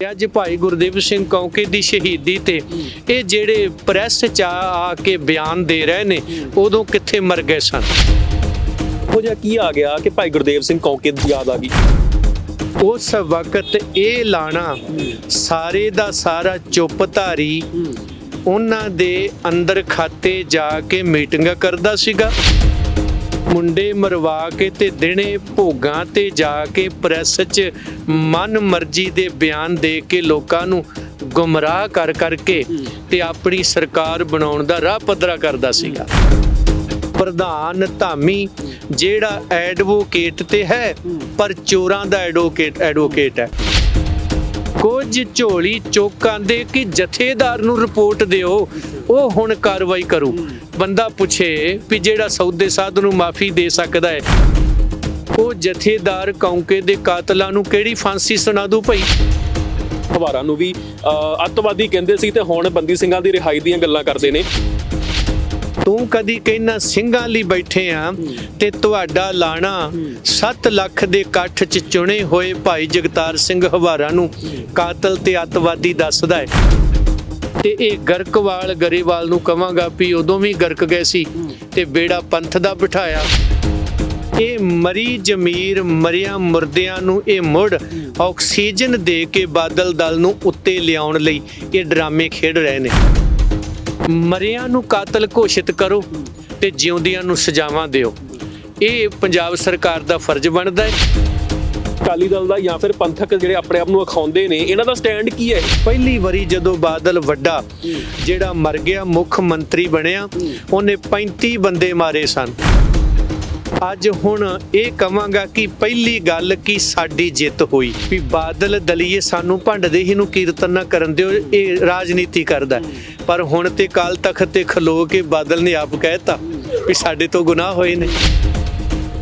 ਅੱਜ ਭਾਈ ਗੁਰਦੇਵ ਸਿੰਘ ਕੌਂਕੇ ਦੀ ਸ਼ਹੀਦੀ ਤੇ ਇਹ ਜਿਹੜੇ ਪ੍ਰੈਸ ਚ ਆ ਕੇ ਬਿਆਨ ਦੇ ਰਹੇ ਨੇ ਉਦੋਂ ਕਿੱਥੇ ਮਰ ਗਏ ਸਨ? ਉਹ ਜਿਹਾ ਕੀ ਆ ਗਿਆ ਕਿ ਭਾਈ ਗੁਰਦੇਵ ਸਿੰਘ ਕੌਂਕੇ ਦੀ ਯਾਦ ਆ ਗਈ? ਉਸ ਵਕਤ ਇਹ ਲਾਣਾ ਸਾਰੇ ਦਾ ਸਾਰਾ ਚੁੱਪਧਾਰੀ ਉਹਨਾਂ ਦੇ ਅੰਦਰ ਖਾਤੇ ਜਾ ਕੇ ਮੀਟਿੰਗਾਂ ਕਰਦਾ ਸੀਗਾ। ਮੁੰਡੇ ਮਰਵਾ ਕੇ ਤੇ ਦਿਨੇ ਭੋਗਾਂ ਤੇ ਜਾ ਕੇ ਪ੍ਰੈਸ 'ਚ ਮਨ ਮਰਜ਼ੀ ਦੇ ਬਿਆਨ ਦੇ ਕੇ ਲੋਕਾਂ ਨੂੰ ਗੁੰਮਰਾਹ ਕਰ ਕਰਕੇ ਤੇ ਆਪਣੀ ਸਰਕਾਰ ਬਣਾਉਣ ਦਾ ਰਾਹ ਪੱਧਰਾ ਕਰਦਾ ਸੀਗਾ। ਪ੍ਰਧਾਨ ਧਾਮੀ ਜਿਹੜਾ ਐਡਵੋਕੇਟ ਤੇ ਹੈ, ਪਰ ਚੋਰਾਂ ਦਾ ਐਡਵੋਕੇਟ ਐਡਵੋਕੇਟ ਹੈ। ਕੁਝ ਝੋਲੀ ਚੋਕਾਂ ਦੇ ਕਿ ਜਥੇਦਾਰ ਨੂੰ ਰਿਪੋਰਟ ਦਿਓ, ਉਹ ਹੁਣ ਕਾਰਵਾਈ ਕਰੂ। ਬੰਦਾ ਪੁੱਛੇ ਵੀ ਜਿਹੜਾ ਸੌਦੇ ਸਾਧ ਨੂੰ ਮਾਫੀ ਦੇ ਸਕਦਾ ਹੈ। ਉਹ ਜਥੇਦਾਰ ਕੌਂਕੇ ਦੇ ਕਾਤਲਾਂ ਨੂੰ ਕਿਹੜੀ ਫਾਂਸੀ ਸੁਣਾ ਦੂ ਭਾਈ? ਹਵਾਰਾਂ ਨੂੰ ਵੀ ਅੱਤਵਾਦੀ ਕਹਿੰਦੇ ਸੀ ਤੇ ਹੁਣ ਬੰਦੀ ਸਿੰਘਾਂ ਦੀ ਰਿਹਾਈ ਦੀਆਂ ਗੱਲਾਂ ਕਰਦੇ ਨੇ। ਤੂੰ ਕਦੀ ਕਹਿਣਾ ਸਿੰਘਾਂ ਲਈ ਬੈਠੇ ਆ ਤੇ ਤੁਹਾਡਾ ਲਾਣਾ 7 ਲੱਖ ਦੇ ਇਕੱਠ ਚ ਚੁਣੇ ਹੋਏ ਭਾਈ ਜਗਤਾਰ ਸਿੰਘ ਹਵਾਰਾ ਨੂੰ ਕਾਤਲ ਤੇ ਅੱਤਵਾਦੀ ਦੱਸਦਾ ਹੈ। ਤੇ ਇਹ ਗਰਕਵਾਲ ਗਰੇਵਾਲ ਨੂੰ ਕਵਾਂਗਾ ਵੀ ਉਦੋਂ ਵੀ ਗਰਕ ਗਏ ਸੀ ਤੇ ਬੇੜਾ ਪੰਥ ਦਾ ਬਿਠਾਇਆ। ਇਹ ਮਰੀ ਜ਼ਮੀਰ ਮਰਿਆਂ ਮੁਰਦਿਆਂ ਨੂੰ ਇਹ ਮੁੜ ਆਕਸੀਜਨ ਦੇ ਕੇ ਬਾਦਲ ਦਲ ਨੂੰ ਉੱਤੇ ਲਿਆਉਣ ਲਈ ਇਹ ਡਰਾਮੇ ਖੇਡ ਰਹੇ ਨੇ। ਮਰਿਆਂ ਨੂੰ ਕਾਤਲ ਘੋਸ਼ਿਤ ਕਰੋ ਤੇ ਜਿਉਂਦਿਆਂ ਨੂੰ ਸਜ਼ਾਵਾਂ ਦਿਓ। ਇਹ ਪੰਜਾਬ ਸਰਕਾਰ ਦਾ ਫਰਜ਼ ਬਣਦਾ ਹੈ। ਅਕਾਲੀ ਦਲ ਦਾ ਜਾਂ ਫਿਰ ਪੰਥਕ ਜਿਹੜੇ ਆਪਣੇ ਆਪ ਨੂੰ ਅਖਾਉਂਦੇ ਨੇ ਇਹਨਾਂ ਦਾ ਸਟੈਂਡ ਕੀ ਹੈ? ਪਹਿਲੀ ਵਾਰੀ ਜਦੋਂ ਬਾਦਲ ਵੱਡਾ ਜਿਹੜਾ ਮਰ ਗਿਆ ਮੁੱਖ ਮੰਤਰੀ ਬਣਿਆ ਉਹਨੇ 35 ਬੰਦੇ ਮਾਰੇ ਸਨ। ਅੱਜ ਹੁਣ ਇਹ ਕਵਾਂਗਾ ਕਿ ਪਹਿਲੀ ਗੱਲ ਕਿ ਸਾਡੀ ਜਿੱਤ ਹੋਈ। ਵੀ ਬਾਦਲ ਦਲੀਏ ਸਾਨੂੰ ਭੰਡਦੇ ਹੀ ਨੂੰ ਕੀਰਤਨ ਨਾ ਕਰਨ ਦਿਓ ਇਹ ਰਾਜਨੀਤੀ ਕਰਦਾ ਪਰ ਹੁਣ ਤੇ ਕਾਲ ਤਖਤ ਤੇ ਖਲੋ ਕੇ ਬਾਦਲ ਨੇ ਆਪ ਕਹਿਤਾ ਵੀ ਸਾਡੇ ਤੋਂ ਗੁਨਾਹ ਹੋਏ ਨੇ।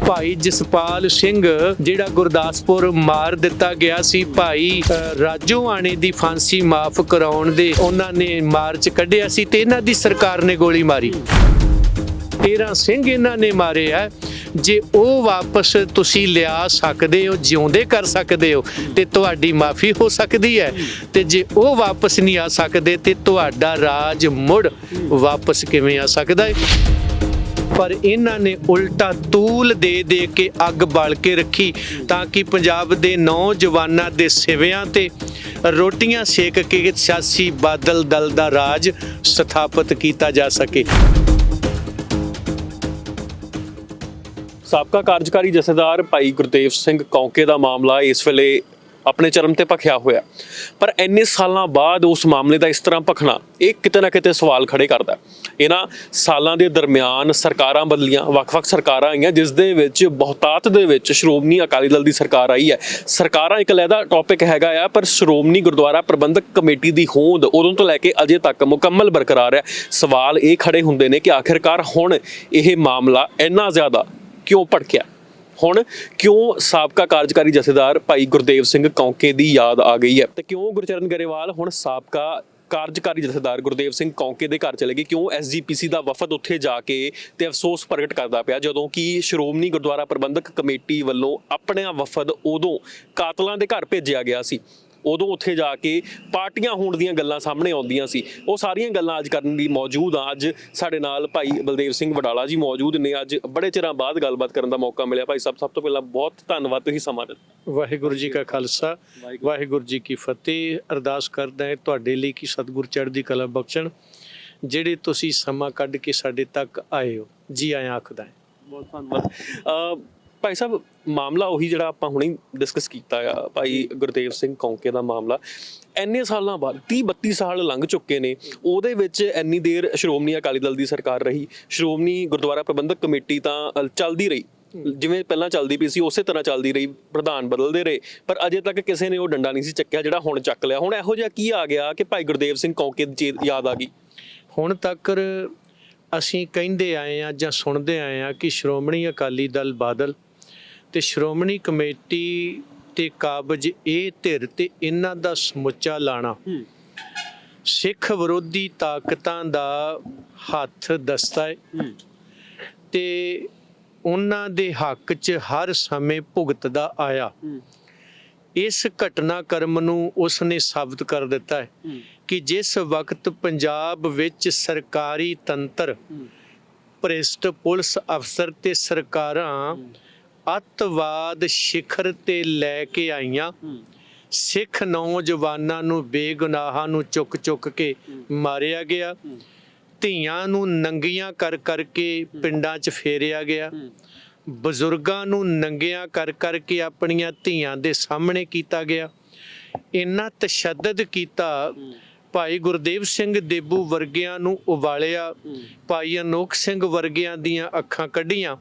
ਭਾਈ ਜਸਪਾਲ ਸਿੰਘ ਜਿਹੜਾ ਗੁਰਦਾਸਪੁਰ ਮਾਰ ਦਿੱਤਾ ਗਿਆ ਸੀ ਭਾਈ ਅ, ਆਣੇ ਦੀ ਫਾਂਸੀ ਮਾਫ ਕਰਾਉਣ ਦੇ ਉਹਨਾਂ ਨੇ ਮਾਰਚ ਕੱਢਿਆ ਸੀ ਤੇ ਇਹਨਾਂ ਦੀ ਸਰਕਾਰ ਨੇ ਗੋਲੀ ਮਾਰੀ। 13 ਸਿੰਘ ਇਹਨਾਂ ਨੇ ਮਾਰੇ ਆ। ਜੇ ਉਹ ਵਾਪਸ ਤੁਸੀਂ ਲਿਆ ਸਕਦੇ ਹੋ, ਜਿਉਂਦੇ ਕਰ ਸਕਦੇ ਹੋ, ਤੇ ਤੁਹਾਡੀ ਮਾਫੀ ਹੋ ਸਕਦੀ ਹੈ। ਤੇ ਜੇ ਉਹ ਵਾਪਸ ਨਹੀਂ ਆ ਸਕਦੇ, ਤੇ ਤੁਹਾਡਾ ਰਾਜ ਮੁੜ ਵਾਪਸ ਕਿਵੇਂ ਆ ਸਕਦਾ ਹੈ? ਪਰ ਇਹਨਾਂ ਨੇ ਉਲਟਾ ਤੂਲ ਦੇ ਦੇ ਕੇ ਅੱਗ ਬਾਲ ਕੇ ਰੱਖੀ, ਤਾਂ ਕਿ ਪੰਜਾਬ ਦੇ ਨੌਜਵਾਨਾਂ ਦੇ ਸਿਵਿਆਂ ਤੇ ਰੋਟੀਆਂ ਸੇਕ ਕੇ ਸਿਆਸੀ ਬਾਦਲ ਦਲ ਦਾ ਰਾਜ ਸਥਾਪਿਤ ਕੀਤਾ ਜਾ ਸਕੇ। ਸਾਬਕਾ ਕਾਰਜਕਾਰੀ ਜਥੇਦਾਰ ਭਾਈ ਗੁਰਦੇਵ ਸਿੰਘ ਕੌਂਕੇ ਦਾ ਮਾਮਲਾ ਇਸ ਵੇਲੇ ਆਪਣੇ ਚਰਮ ਤੇ ਭਖਿਆ ਹੋਇਆ ਪਰ ਇੰਨੇ ਸਾਲਾਂ ਬਾਅਦ ਉਸ ਮਾਮਲੇ ਦਾ ਇਸ ਤਰ੍ਹਾਂ ਭਖਣਾ, ਇਹ ਕਿਤੇ ਨਾ ਕਿਤੇ ਸਵਾਲ ਖੜੇ ਕਰਦਾ ਇਹਨਾਂ ਸਾਲਾਂ ਦੇ ਦਰਮਿਆਨ ਸਰਕਾਰਾਂ ਬਦਲੀਆਂ, ਵੱਖ-ਵੱਖ ਸਰਕਾਰਾਂ ਆਈਆਂ, ਜਿਸ ਦੇ ਵਿੱਚ ਬਹੁਤਾਤ ਦੇ ਵਿੱਚ ਸ਼੍ਰੋਮਣੀ ਅਕਾਲੀ ਦਲ ਦੀ ਸਰਕਾਰ ਆਈ ਹੈ। ਸਰਕਾਰਾਂ ਇੱਕ ਲੈਦਾ ਟੌਪਿਕ ਹੈਗਾ ਆ, ਪਰ ਸ਼੍ਰੋਮਣੀ ਗੁਰਦੁਆਰਾ ਪ੍ਰਬੰਧਕ ਕਮੇਟੀ ਦੀ ਹੋਂਦ ਉਦੋਂ ਤੋਂ ਲੈ ਕੇ ਅਜੇ ਤੱਕ ਮੁਕੰਮਲ ਬਰਕਰਾਰ ਹੈ। ਸਵਾਲ ਇਹ ਖੜੇ ਹੁੰਦੇ ਨੇ ਕਿ ਆਖਿਰਕਾਰ ਹੁਣ ਇਹ ਮਾਮਲਾ ਇੰਨਾ ਜ਼ਿਆਦਾ ਕਿਉਂ ਭੜਕਿਆ? ਹੁਣ ਕਿਉਂ ਸਾਬਕਾ ਕਾਰਜਕਾਰੀ ਜਥੇਦਾਰ ਭਾਈ ਗੁਰਦੇਵ ਸਿੰਘ ਕੌਂਕੇ ਦੀ ਯਾਦ ਆ ਗਈ ਹੈ? ਤੇ ਕਿਉਂ ਗੁਰਚਰਨ ਗਰੇਵਾਲ ਹੁਣ ਸਾਬਕਾ ਕਾਰਜਕਾਰੀ ਜਥੇਦਾਰ ਗੁਰਦੇਵ ਸਿੰਘ ਕੌਂਕੇ ਦੇ ਘਰ ਚਲੇ ਗਏ? ਕਿਉਂ ਐਸਜੀਪੀਸੀ ਦਾ ਵਫਦ ਉੱਥੇ ਜਾ ਕੇ ਤੇ ਅਫਸੋਸ ਪ੍ਰਗਟ ਕਰਦਾ ਪਿਆ, ਜਦੋਂ ਕਿ ਸ਼੍ਰੋਮਣੀ ਗੁਰਦੁਆਰਾ ਪ੍ਰਬੰਧਕ ਕਮੇਟੀ ਵੱਲੋਂ ਆਪਣਾ ਵਫਦ ਉਦੋਂ ਕਾਤਲਾਂ ਦੇ ਘਰ ਭੇਜਿਆ ਗਿਆ ਸੀ? ਉਦੋਂ ਉੱਥੇ ਜਾ ਕੇ ਪਾਰਟੀਆਂ ਹੋਣ ਦੀਆਂ ਗੱਲਾਂ ਸਾਹਮਣੇ ਆਉਂਦੀਆਂ ਸੀ। ਉਹ ਸਾਰੀਆਂ ਗੱਲਾਂ ਅੱਜ ਕਰਨ ਲਈ ਮੌਜੂਦ ਆ। ਅੱਜ ਸਾਡੇ ਨਾਲ ਭਾਈ ਬਲਦੇਵ ਸਿੰਘ ਵਡਾਲਾ ਜੀ ਮੌਜੂਦ ਨੇ। ਅੱਜ ਬੜੇ ਚਿਰਾਂ ਬਾਅਦ ਗੱਲਬਾਤ ਕਰਨ ਦਾ ਮੌਕਾ ਮਿਲਿਆ। ਭਾਈ ਸਾਹਿਬ ਸਭ ਤੋਂ ਪਹਿਲਾਂ ਬਹੁਤ ਧੰਨਵਾਦ ਤੁਸੀਂ ਸਮਾਂ ਦਿੱਤਾ। ਵਾਹਿਗੁਰੂ ਜੀ ਕਾ ਖਾਲਸਾ। ਵਾਹਿਗੁਰੂ ਜੀ ਕੀ ਫਤਿਹ। ਅਰਦਾਸ ਕਰਦਾ ਹਾਂ ਤੁਹਾਡੇ ਲਈ ਕਿ ਸਤਿਗੁਰ ਚੜ੍ਹਦੀ ਕਲਾ ਬਖਸ਼ਣ। ਜਿਹੜੇ ਤੁਸੀਂ ਸਮਾਂ ਕੱਢ ਕੇ ਸਾਡੇ ਤੱਕ ਆਏ ਹੋ ਜੀ ਆਇਆਂ ਆਖਦਾ ਹਾਂ। ਬਹੁਤ ਧੰਨਵਾਦ। ਭਾਈ ਸਾਹਿਬ, ਮਾਮਲਾ ਉਹੀ ਜਿਹੜਾ ਆਪਾਂ ਹੁਣੇ ਡਿਸਕਸ ਕੀਤਾ ਆ, ਭਾਈ ਗੁਰਦੇਵ ਸਿੰਘ ਕੌਂਕੇ ਦਾ ਮਾਮਲਾ। ਇੰਨੇ ਸਾਲਾਂ ਬਾਅਦ 30 32 ਸਾਲ ਲੰਘ ਚੁੱਕੇ ਨੇ, ਉਹਦੇ ਵਿੱਚ ਇੰਨੀ ਦੇਰ ਸ਼੍ਰੋਮਣੀ ਅਕਾਲੀ ਦਲ ਦੀ ਸਰਕਾਰ ਰਹੀ। ਸ਼੍ਰੋਮਣੀ ਗੁਰਦੁਆਰਾ ਪ੍ਰਬੰਧਕ ਕਮੇਟੀ ਤਾਂ ਚੱਲਦੀ ਰਹੀ। ਜਿਵੇਂ ਪਹਿਲਾਂ ਚੱਲਦੀ ਪਈ ਸੀ, ਉਸੇ ਤਰ੍ਹਾਂ ਚੱਲਦੀ ਰਹੀ, ਪ੍ਰਧਾਨ ਬਦਲਦੇ ਰਹੇ। ਪਰ ਅਜੇ ਤੱਕ ਕਿਸੇ ਨੇ ਉਹ ਡੰਡਾ ਨਹੀਂ ਸੀ ਚੱਕਿਆ ਜਿਹੜਾ ਹੁਣ ਚੱਕ ਲਿਆ। ਹੁਣ ਇਹੋ ਜਿਹਾ ਕੀ ਆ ਗਿਆ ਕਿ ਭਾਈ ਗੁਰਦੇਵ ਸਿੰਘ ਕੌਂਕੇ ਦੀ ਯਾਦ ਆ ਗਈ? ਹੁਣ ਤੱਕ ਅਸੀਂ ਕਹਿੰਦੇ ਆਏ ਆ ਜਾਂ ਸੁਣਦੇ ਆਏ ਆ ਕਿ ਸ਼੍ਰੋਮਣੀ ਅਕਾਲੀ ਦਲ ਬਾਦਲ ਤੇ ਸ਼੍ਰੋਮਣੀ ਕਮੇਟੀ ਤੇ ਕਾਬਜ ਇਹ ਧਿਰ ਤੇ ਇਹਨਾਂ ਦਾ ਸਮੁੱਚਾ ਲਾਣਾ। ਸਿੱਖ ਵਿਰੋਧੀ ਤਾਕਤਾਂ ਦਾ ਹੱਥ ਦਸਤਾ ਹੈ। ਤੇ ਉਹਨਾਂ ਦੇ ਹੱਕ 'ਚ ਹਰ ਸਮੇਂ ਭੁਗਤਦਾ ਆਇਆ। ਇਸ ਘਟਨਾਕ੍ਰਮ ਨੂੰ ਉਸ ਨੇ ਸਾਬਤ ਕਰ ਦਿੱਤਾ ਹੈ। ਕਿ ਜਿਸ ਵਕਤ ਪੰਜਾਬ ਵਿੱਚ ਸਰਕਾਰੀ ਤੰਤਰ ਭ੍ਰਿਸ਼ਟ ਪੁਲਿਸ ਅਫਸਰ ਤੇ ਸਰਕਾਰਾਂ ਅੱਤਵਾਦ ਸਿਖਰ ਤੇ ਲੈ ਕੇ ਆਈਆਂ। ਸਿੱਖ ਨੌਜਵਾਨਾਂ ਨੂੰ ਬੇਗੁਨਾਹਾਂ ਨੂੰ ਚੁੱਕ ਚੁੱਕ ਕੇ ਮਾਰਿਆ ਗਿਆ। ਧੀਆਂ ਨੂੰ ਨੰਗੀਆਂ ਕਰ ਕਰਕੇ ਪਿੰਡਾਂ 'ਚ ਫੇਰਿਆ ਗਿਆ। ਬਜ਼ੁਰਗਾਂ ਨੂੰ ਨੰਗਿਆਂ ਕਰ ਕਰਕੇ ਆਪਣੀਆਂ ਧੀਆਂ ਦੇ ਸਾਹਮਣੇ ਕੀਤਾ ਗਿਆ। ਇੰਨਾ ਤਸ਼ੱਦਦ ਕੀਤਾ ਭਾਈ ਗੁਰਦੇਵ ਸਿੰਘ ਦੇਬੂ ਵਰਗਿਆਂ ਨੂੰ ਉਬਾਲਿਆ। ਭਾਈ ਅਨੋਖ ਸਿੰਘ ਵਰਗਿਆਂ ਦੀਆਂ ਅੱਖਾਂ ਕੱਢੀਆਂ।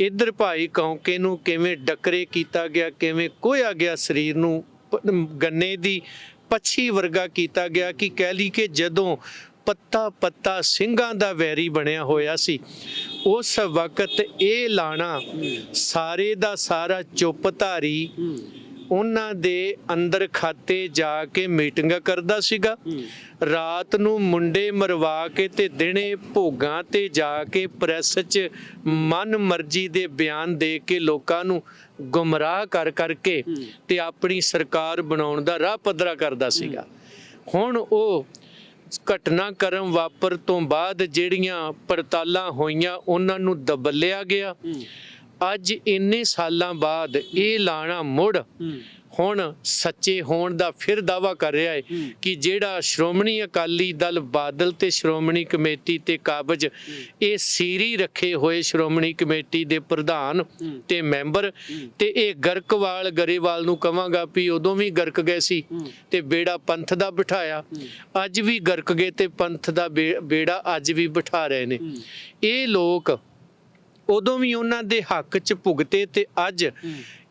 ਇੱਧਰ ਭਾਈ ਕੌਂਕੇ ਨੂੰ ਕਿਵੇਂ ਡਕਰੇ ਕੀਤਾ ਗਿਆ, ਕਿਵੇਂ ਕੋਇਆ ਗਿਆ ਸਰੀਰ ਨੂੰ ਗੰਨੇ ਦੀ ਪੱਛੀ ਵਰਗਾ ਕੀਤਾ ਗਿਆ ਕਿ ਕਹਿ ਲਈ ਕਿ ਜਦੋਂ ਪੱਤਾ ਪੱਤਾ ਸਿੰਘਾਂ ਦਾ ਵੈਰੀ ਬਣਿਆ ਹੋਇਆ ਸੀ, ਉਸ ਵਕਤ ਇਹ ਲਾਣਾ ਸਾਰੇ ਦਾ ਸਾਰਾ ਚੁੱਪ ਧਾਰੀ ਉਹਨਾਂ ਦੇ ਅੰਦਰ ਖਾਤੇ ਜਾ ਕੇ ਮੀਟਿੰਗਾਂ ਕਰਦਾ ਸੀਗਾ। ਰਾਤ ਨੂੰ ਮੁੰਡੇ ਮਰਵਾ ਕੇ ਤੇ ਦਿਨੇ ਭੋਗਾਂ ਤੇ ਜਾ ਕੇ ਪ੍ਰੈਸ 'ਚ ਮਨ ਮਰਜ਼ੀ ਦੇ ਬਿਆਨ ਦੇ ਕੇ ਲੋਕਾਂ ਨੂੰ ਗੁੰਮਰਾਹ ਕਰ ਕਰਕੇ ਤੇ ਆਪਣੀ ਸਰਕਾਰ ਬਣਾਉਣ ਦਾ ਰਾਹ ਪੱਧਰਾ ਕਰਦਾ ਸੀਗਾ। ਹੁਣ ਉਹ ਘਟਨਾਕ੍ਰਮ ਵਾਪਰ ਤੋਂ ਬਾਅਦ ਜਿਹੜੀਆਂ ਪੜਤਾਲਾਂ ਹੋਈਆਂ ਉਹਨਾਂ ਨੂੰ ਦਬਲਿਆ ਗਿਆ। ਅੱਜ ਇੰਨੇ ਸਾਲਾਂ ਬਾਅਦ ਇਹ ਲਾਣਾ ਮੁੜ। ਹੁਣ ਸੱਚੇ ਹੋਣ ਦਾ ਫਿਰ ਦਾਵਾ ਕਰ ਰਿਹਾ ਹੈ। ਕਿ ਜਿਹੜਾ ਸ਼੍ਰੋਮਣੀ ਅਕਾਲੀ ਦਲ ਬਾਦਲ ਤੇ ਸ਼੍ਰੋਮਣੀ ਕਮੇਟੀ ਤੇ ਕਾਬਜ ਇਹ ਸੀਰੀ ਰੱਖੇ ਹੋਏ ਸ਼੍ਰੋਮਣੀ ਕਮੇਟੀ ਦੇ ਪ੍ਰਧਾਨ ਤੇ ਮੈਂਬਰ ਤੇ ਇਹ ਗਰਕਵਾਲ ਗਰੇਵਾਲ ਨੂੰ ਕਵਾਂਗਾ ਵੀ ਉਦੋਂ ਵੀ ਗਰਕ ਗਏ ਸੀ ਤੇ ਬੇੜਾ ਪੰਥ ਦਾ ਬਿਠਾਇਆ। ਅੱਜ ਵੀ ਗਰਕ ਗਏ ਤੇ ਪੰਥ ਦਾ ਬੇੜਾ ਅੱਜ ਵੀ ਬਿਠਾ ਰਹੇ ਨੇ। ਇਹ ਲੋਕ ਉਦੋਂ ਵੀ ਉਹਨਾਂ ਦੇ ਹੱਕ 'ਚ ਭੁਗਤੇ ਤੇ ਅੱਜ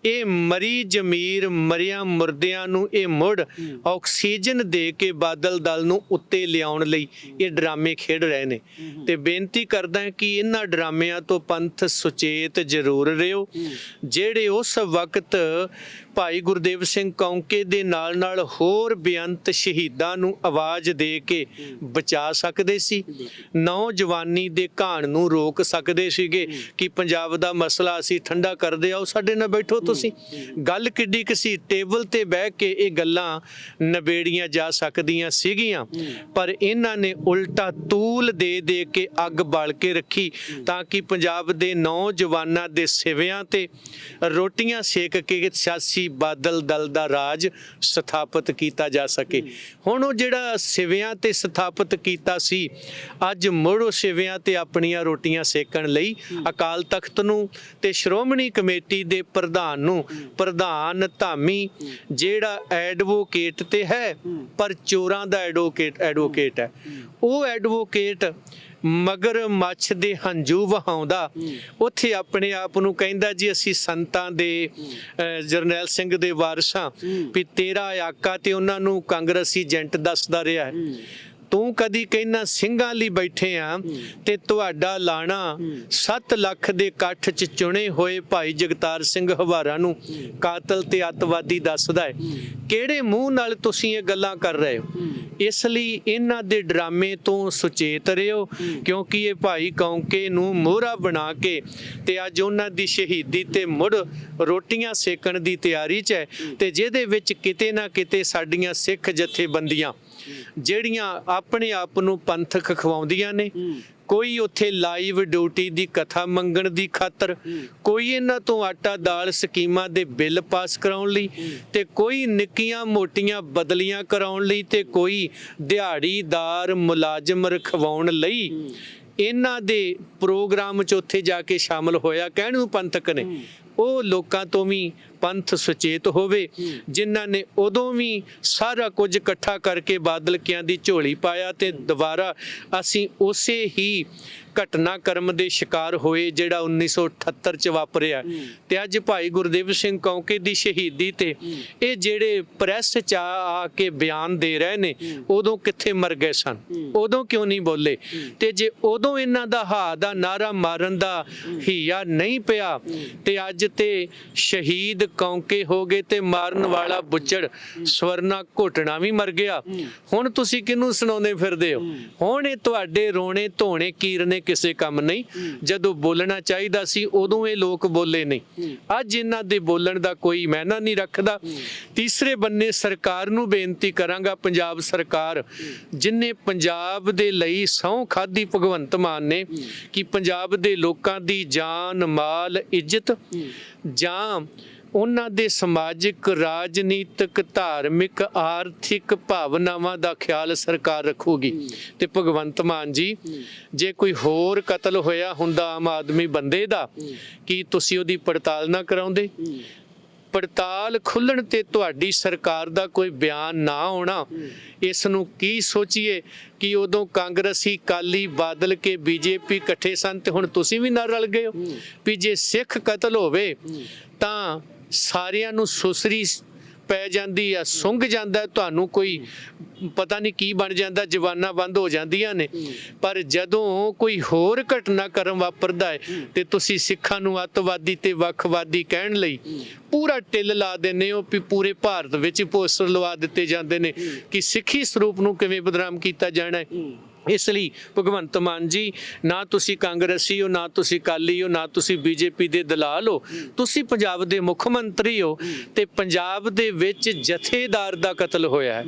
ਇਹ ਮਰੀ ਜ਼ਮੀਰ ਮਰਿਆ ਮੁਰਦਿਆਂ ਨੂੰ ਇਹ ਮੁੜ ਆਕਸੀਜਨ ਦੇ ਕੇ ਬਾਦਲ ਦਲ ਨੂੰ ਉੱਤੇ ਲਿਆਉਣ ਲਈ ਇਹ ਡਰਾਮੇ ਖੇਡ ਰਹੇ ਨੇ। ਤੇ ਬੇਨਤੀ ਕਰਦਾ ਕਿ ਇਹਨਾਂ ਡਰਾਮਿਆਂ ਤੋਂ ਪੰਥ ਸੁਚੇਤ ਜ਼ਰੂਰ ਰਿਓ ਜਿਹੜੇ ਉਸ ਵਕਤ ਭਾਈ ਗੁਰਦੇਵ ਸਿੰਘ ਕੌਂਕੇ ਦੇ ਨਾਲ ਨਾਲ ਹੋਰ ਬੇਅੰਤ ਸ਼ਹੀਦਾਂ ਨੂੰ ਆਵਾਜ਼ ਦੇ ਕੇ ਬਚਾ ਸਕਦੇ ਸੀ, ਨੌਜਵਾਨੀ ਦੇ ਘਾਣ ਨੂੰ ਰੋਕ ਸਕਦੇ ਸੀਗੇ ਕਿ ਪੰਜਾਬ ਦਾ ਮਸਲਾ ਅਸੀਂ ਠੰਡਾ ਕਰਦੇ ਆਓ ਸਾਡੇ ਨਾਲ ਬੈਠੋ ਤੁਸੀਂ? ਗੱਲ ਕਿੱਡੀ ਕੁ ਸੀ? ਟੇਬਲ ਤੇ ਬਹਿ ਕੇ ਇਹ ਗੱਲਾਂ ਨਵੇੜੀਆਂ ਜਾ ਸਕਦੀਆਂ ਸੀਗੀਆਂ। ਪਰ ਇਹਨਾਂ ਨੇ ਉਲਟਾ ਤੂਲ ਦੇ ਦੇ ਕੇ ਅੱਗ ਬਾਲ ਕੇ ਰੱਖੀ ਤਾਂ ਕਿ ਪੰਜਾਬ ਦੇ ਨੌਜਵਾਨਾਂ ਦੇ ਸਿਵਿਆਂ ਤੇ ਰੋਟੀਆਂ ਸੇਕ ਕੇ ਸਿਆਸੀ ਬਾਦਲ ਦਲ ਦਾ ਰਾਜ ਸਥਾਪਿਤ ਕੀਤਾ ਜਾ ਸਕੇ। ਹੁਣ ਉਹ ਜਿਹੜਾ ਸਿਵਿਆਂ ਤੇ ਸਥਾਪਿਤ ਕੀਤਾ ਸੀ, ਅੱਜ ਮੁੜ ਉਹ ਸਿਵਿਆਂ ਤੇ ਆਪਣੀਆਂ ਰੋਟੀਆਂ ਸੇਕਣ ਲਈ ਅਕਾਲ ਤਖਤ ਨੂੰ ਤੇ ਸ਼੍ਰੋਮਣੀ ਕਮੇਟੀ ਦੇ ਪ੍ਰਧਾਨ ਨੂੰ ਪ੍ਰਧਾਨ ਧਾਮੀ ਜਿਹੜਾ ਐਡਵੋਕੇਟ ਤੇ ਹੈ, ਪਰ ਚੋਰਾਂ ਦਾ ਐਡਵੋਕੇਟ ਐਡਵੋਕੇਟ ਹੈ। ਉਹ ਐਡਵੋਕੇਟ ਮਗਰ ਮੱਛ ਦੇ ਹੰਝੂ ਵਹਾਉਂਦਾ। ਉੱਥੇ ਆਪਣੇ ਆਪ ਨੂੰ ਕਹਿੰਦਾ ਜੀ, ਅਸੀਂ ਸੰਤਾਂ ਦੇ ਜਰਨੈਲ ਸਿੰਘ ਦੇ ਵਾਰਸਾਂ ਵੀ ਤੇਰਾ ਆਕਾ ਤੇ ਉਹਨਾਂ ਨੂੰ ਕਾਂਗਰਸੀ ਏਜੰਟ ਦੱਸਦਾ ਰਿਹਾ ਹੈ। ਤੂੰ ਕਦੀ ਕਹਿਣਾ ਸਿੰਘਾਂ ਲਈ ਬੈਠੇ ਆ ਤੇ ਤੁਹਾਡਾ ਲਾਣਾ 7 ਲੱਖ ਦੇ ਇਕੱਠ ਚ ਚੁਣੇ ਹੋਏ ਭਾਈ ਜਗਤਾਰ ਸਿੰਘ ਹਵਾਰਾ ਨੂੰ ਕਾਤਲ ਤੇ ਅੱਤਵਾਦੀ ਦੱਸਦਾ ਹੈ। ਕਿਹੜੇ ਮੂੰਹ ਨਾਲ ਤੁਸੀਂ ਇਹ ਗੱਲਾਂ ਕਰ ਰਹੇ ਹੋ? ਇਸ ਲਈ ਇਹਨਾਂ ਦੇ ਡਰਾਮੇ ਤੋਂ ਸੁਚੇਤ ਰਹੋ ਕਿਉਂਕਿ ਇਹ ਭਾਈ ਕੌਂਕੇ ਨੂੰ ਮੋਹਰਾ ਬਣਾ ਕੇ ਤੇ ਅੱਜ ਉਹਨਾਂ ਦੀ ਸ਼ਹੀਦੀ ਤੇ ਮੁੜ ਰੋਟੀਆਂ ਸੇਕਣ ਦੀ ਤਿਆਰੀ 'ਚ ਹੈ ਤੇ ਜਿਹਦੇ ਵਿੱਚ ਕਿਤੇ ਨਾ ਕਿਤੇ ਸਾਡੀਆਂ ਸਿੱਖ ਜਥੇਬੰਦੀਆਂ ਜਿਹੜੀਆਂ ਆਪਣੇ ਆਪ ਨੂੰ ਪੰਥਕ ਖਵਾਉਂਦੀਆਂ ਨੇ ਕੋਈ ਉੱਥੇ ਲਾਈਵ ਡਿਊਟੀ ਦੀ ਕਥਾ ਮੰਗਣ ਦੀ ਖਾਤਰ ਕੋਈ ਇਹਨਾਂ ਤੋਂ ਆਟਾ ਦਾਲ ਸਕੀਮਾਂ ਦੇ ਬਿੱਲ ਪਾਸ ਕਰਾਉਣ ਲਈ ਤੇ ਕੋਈ ਨਿੱਕੀਆਂ ਮੋਟੀਆਂ ਬਦਲੀਆਂ ਕਰਾਉਣ ਲਈ ਤੇ ਕੋਈ ਦਿਹਾੜੀਦਾਰ ਮੁਲਾਜ਼ਮ ਰਖਵਾਉਣ ਲਈ ਇਹਨਾਂ ਦੇ ਪ੍ਰੋਗਰਾਮ 'ਚ ਉੱਥੇ ਜਾ ਕੇ ਸ਼ਾਮਲ ਹੋਇਆ ਕਹਿਣ ਨੂੰ ਪੰਥਕ ਨੇ। ਉਹ ਲੋਕਾਂ ਤੋਂ ਵੀ ਪੰਥ ਸੁਚੇਤ ਹੋਵੇ, ਜਿਨ੍ਹਾਂ ਨੇ ਉਦੋਂ ਵੀ ਸਾਰਾ ਕੁਝ ਇਕੱਠਾ ਕਰਕੇ ਬਾਦਲ ਕਿਆਂ ਦੀ ਝੋਲੀ ਪਾਇਆ ਤੇ ਦੁਬਾਰਾ ਅਸੀਂ ਉਸੇ ਹੀ ਘਟਨਾਕ੍ਰਮ ਦੇ ਸ਼ਿਕਾਰ ਹੋਏ ਜਿਹੜਾ 1978 ਚ ਵਾਪਰਿਆ। ਤੇ ਅੱਜ ਭਾਈ ਗੁਰਦੇਵ ਸਿੰਘ ਕੌਂਕੇ ਦੀ ਸ਼ਹੀਦੀ ਤੇ ਇਹ ਜਿਹੜੇ ਪ੍ਰੈਸ ਚ ਆ ਆ ਕੇ ਬਿਆਨ ਦੇ ਰਹੇ ਨੇ ਉਦੋਂ ਕਿੱਥੇ ਮਰ ਗਏ ਸਨ? ਉਦੋਂ ਕਿਉਂ ਨਹੀਂ ਬੋਲੇ? ਤੇ ਜੇ ਉਦੋਂ ਇਹਨਾਂ ਦਾ ਹਾ ਦਾ ਨਾਰਾ ਮਾਰਨ ਦਾ ਹੀਆ ਨਹੀਂ ਪਿਆ ਤੇ ਅੱਜ ਤੇ ਸ਼ਹੀਦ ਕੌਂਕੇ ਹੋ ਗਏ ਤੇ ਮਾਰਨ ਵਾਲਾ ਬੁੱਚੜ ਸਵਰਨਾ ਘੋਟਣਾ ਵੀ ਮਰ ਗਿਆ। ਹੁਣ ਤੁਸੀਂ ਕਿਹਨੂੰ ਸੁਣਾਉਂਦੇ ਫਿਰਦੇ ਹੋ। ਹੁਣ ਇਹ ਤੁਹਾਡੇ ਰੋਣੇ ਧੋਣੇ ਕੀਰਨੇ ਕਿਸੇ ਕੰਮ ਨਹੀਂ। ਜਦੋਂ ਬੋਲਣਾ ਚਾਹੀਦਾ ਸੀ, ਉਦੋਂ ਇਹ ਲੋਕ ਬੋਲੇ ਨਹੀਂ। ਅੱਜ ਇਹਨਾਂ ਦੇ ਬੋਲਣ ਦਾ ਕੋਈ ਮਾਇਨਾ ਨਹੀਂ ਰੱਖਦਾ। ਤੀਸਰੇ ਬੰਨੇ ਸਰਕਾਰ ਨੂੰ ਬੇਨਤੀ ਕਰਾਂਗਾ, ਪੰਜਾਬ ਸਰਕਾਰ, ਜਿਨੇ ਪੰਜਾਬ ਦੇ ਲਈ ਸਹੁੰ ਖਾਦੀ ਭਗਵੰਤ ਮਾਨ ਨੇ, ਕਿ ਪੰਜਾਬ ਦੇ ਲੋਕਾਂ ਦੀ ਜਾਨ, ਮਾਲ, ਇੱਜ਼ਤ ਜਾਂ ਉਹਨਾਂ ਦੇ ਸਮਾਜਿਕ, ਰਾਜਨੀਤਿਕ, ਧਾਰਮਿਕ, ਆਰਥਿਕ ਭਾਵਨਾਵਾਂ ਦਾ ਖਿਆਲ ਸਰਕਾਰ ਰੱਖੂਗੀ। ਤੇ ਭਗਵੰਤ ਮਾਨ ਜੀ, ਜੇ ਕੋਈ ਹੋਰ ਕਤਲ ਹੋਇਆ ਹੁੰਦਾ ਆਮ ਆਦਮੀ ਬੰਦੇ ਦਾ, ਕੀ ਤੁਸੀਂ ਉਹਦੀ ਪੜਤਾਲ ਨਾ ਕਰਾਉਂਦੇ? ਪੜਤਾਲ ਖੁੱਲਣ ਤੇ ਤੁਹਾਡੀ ਸਰਕਾਰ ਦਾ ਕੋਈ ਬਿਆਨ ਨਾ ਆਉਣਾ ਇਸ ਨੂੰ ਕੀ ਸੋਚੀਏ ਕਿ ਉਦੋਂ ਕਾਂਗਰਸੀ ਕਾਲੀ ਬਾਦਲ ਕੇ ਬੀਜੇਪੀ ਇਕੱਠੇ ਸਨ ਤੇ ਹੁਣ ਤੁਸੀਂ ਵੀ ਨਾਲ ਰਲ ਗਏ ਹੋ? ਵੀ ਜੇ ਸਿੱਖ ਕਤਲ ਹੋਵੇ, ਤਾਂ ਸਾਰਿਆਂ ਨੂੰ ਸੁਸਰੀ ਪੈ ਜਾਂਦੀ ਆ, ਸੁੰਘ ਜਾਂਦਾ ਤੁਹਾਨੂੰ ਕੋਈ ਪਤਾ ਨਹੀਂ ਕੀ ਬਣ ਜਾਂਦਾ, ਜਵਾਨਾਂ ਬੰਦ ਹੋ ਜਾਂਦੀਆਂ ਨੇ। ਪਰ ਜਦੋਂ ਕੋਈ ਹੋਰ ਘਟਨਾ ਘਟਨਾਕ੍ਰਮ ਵਾਪਰਦਾ ਹੈ ਤੇ ਤੁਸੀਂ ਸਿੱਖਾਂ ਨੂੰ ਅੱਤਵਾਦੀ ਤੇ ਵੱਖਵਾਦੀ ਕਹਿਣ ਲਈ ਪੂਰਾ ਟਿੱਲ ਲਾ ਦਿੰਦੇ ਹੋ ਵੀ ਪੂਰੇ ਭਾਰਤ ਵਿੱਚ ਪੋਸਟਰ ਲਵਾ ਦਿੱਤੇ ਜਾਂਦੇ ਨੇ ਕਿ ਸਿੱਖੀ ਸਰੂਪ ਨੂੰ ਕਿਵੇਂ ਬਦਨਾਮ ਕੀਤਾ ਜਾਣਾ ਹੈ। ਇਸ ਲਈ ਭਗਵੰਤ ਮਾਨ ਜੀ, ਨਾ ਤੁਸੀਂ ਕਾਂਗਰਸੀ ਹੋ, ਨਾ ਤੁਸੀਂ ਕਾਲੀ ਹੋ, ਨਾ ਤੁਸੀਂ ਬੀਜੇਪੀ ਦੇ ਦਲਾਲ ਹੋ, ਤੁਸੀਂ ਪੰਜਾਬ ਦੇ ਮੁੱਖ ਮੰਤਰੀ ਹੋ ਤੇ ਪੰਜਾਬ ਦੇ ਵਿੱਚ ਜਥੇਦਾਰ ਦਾ ਕਤਲ ਹੋਇਆ ਹੈ।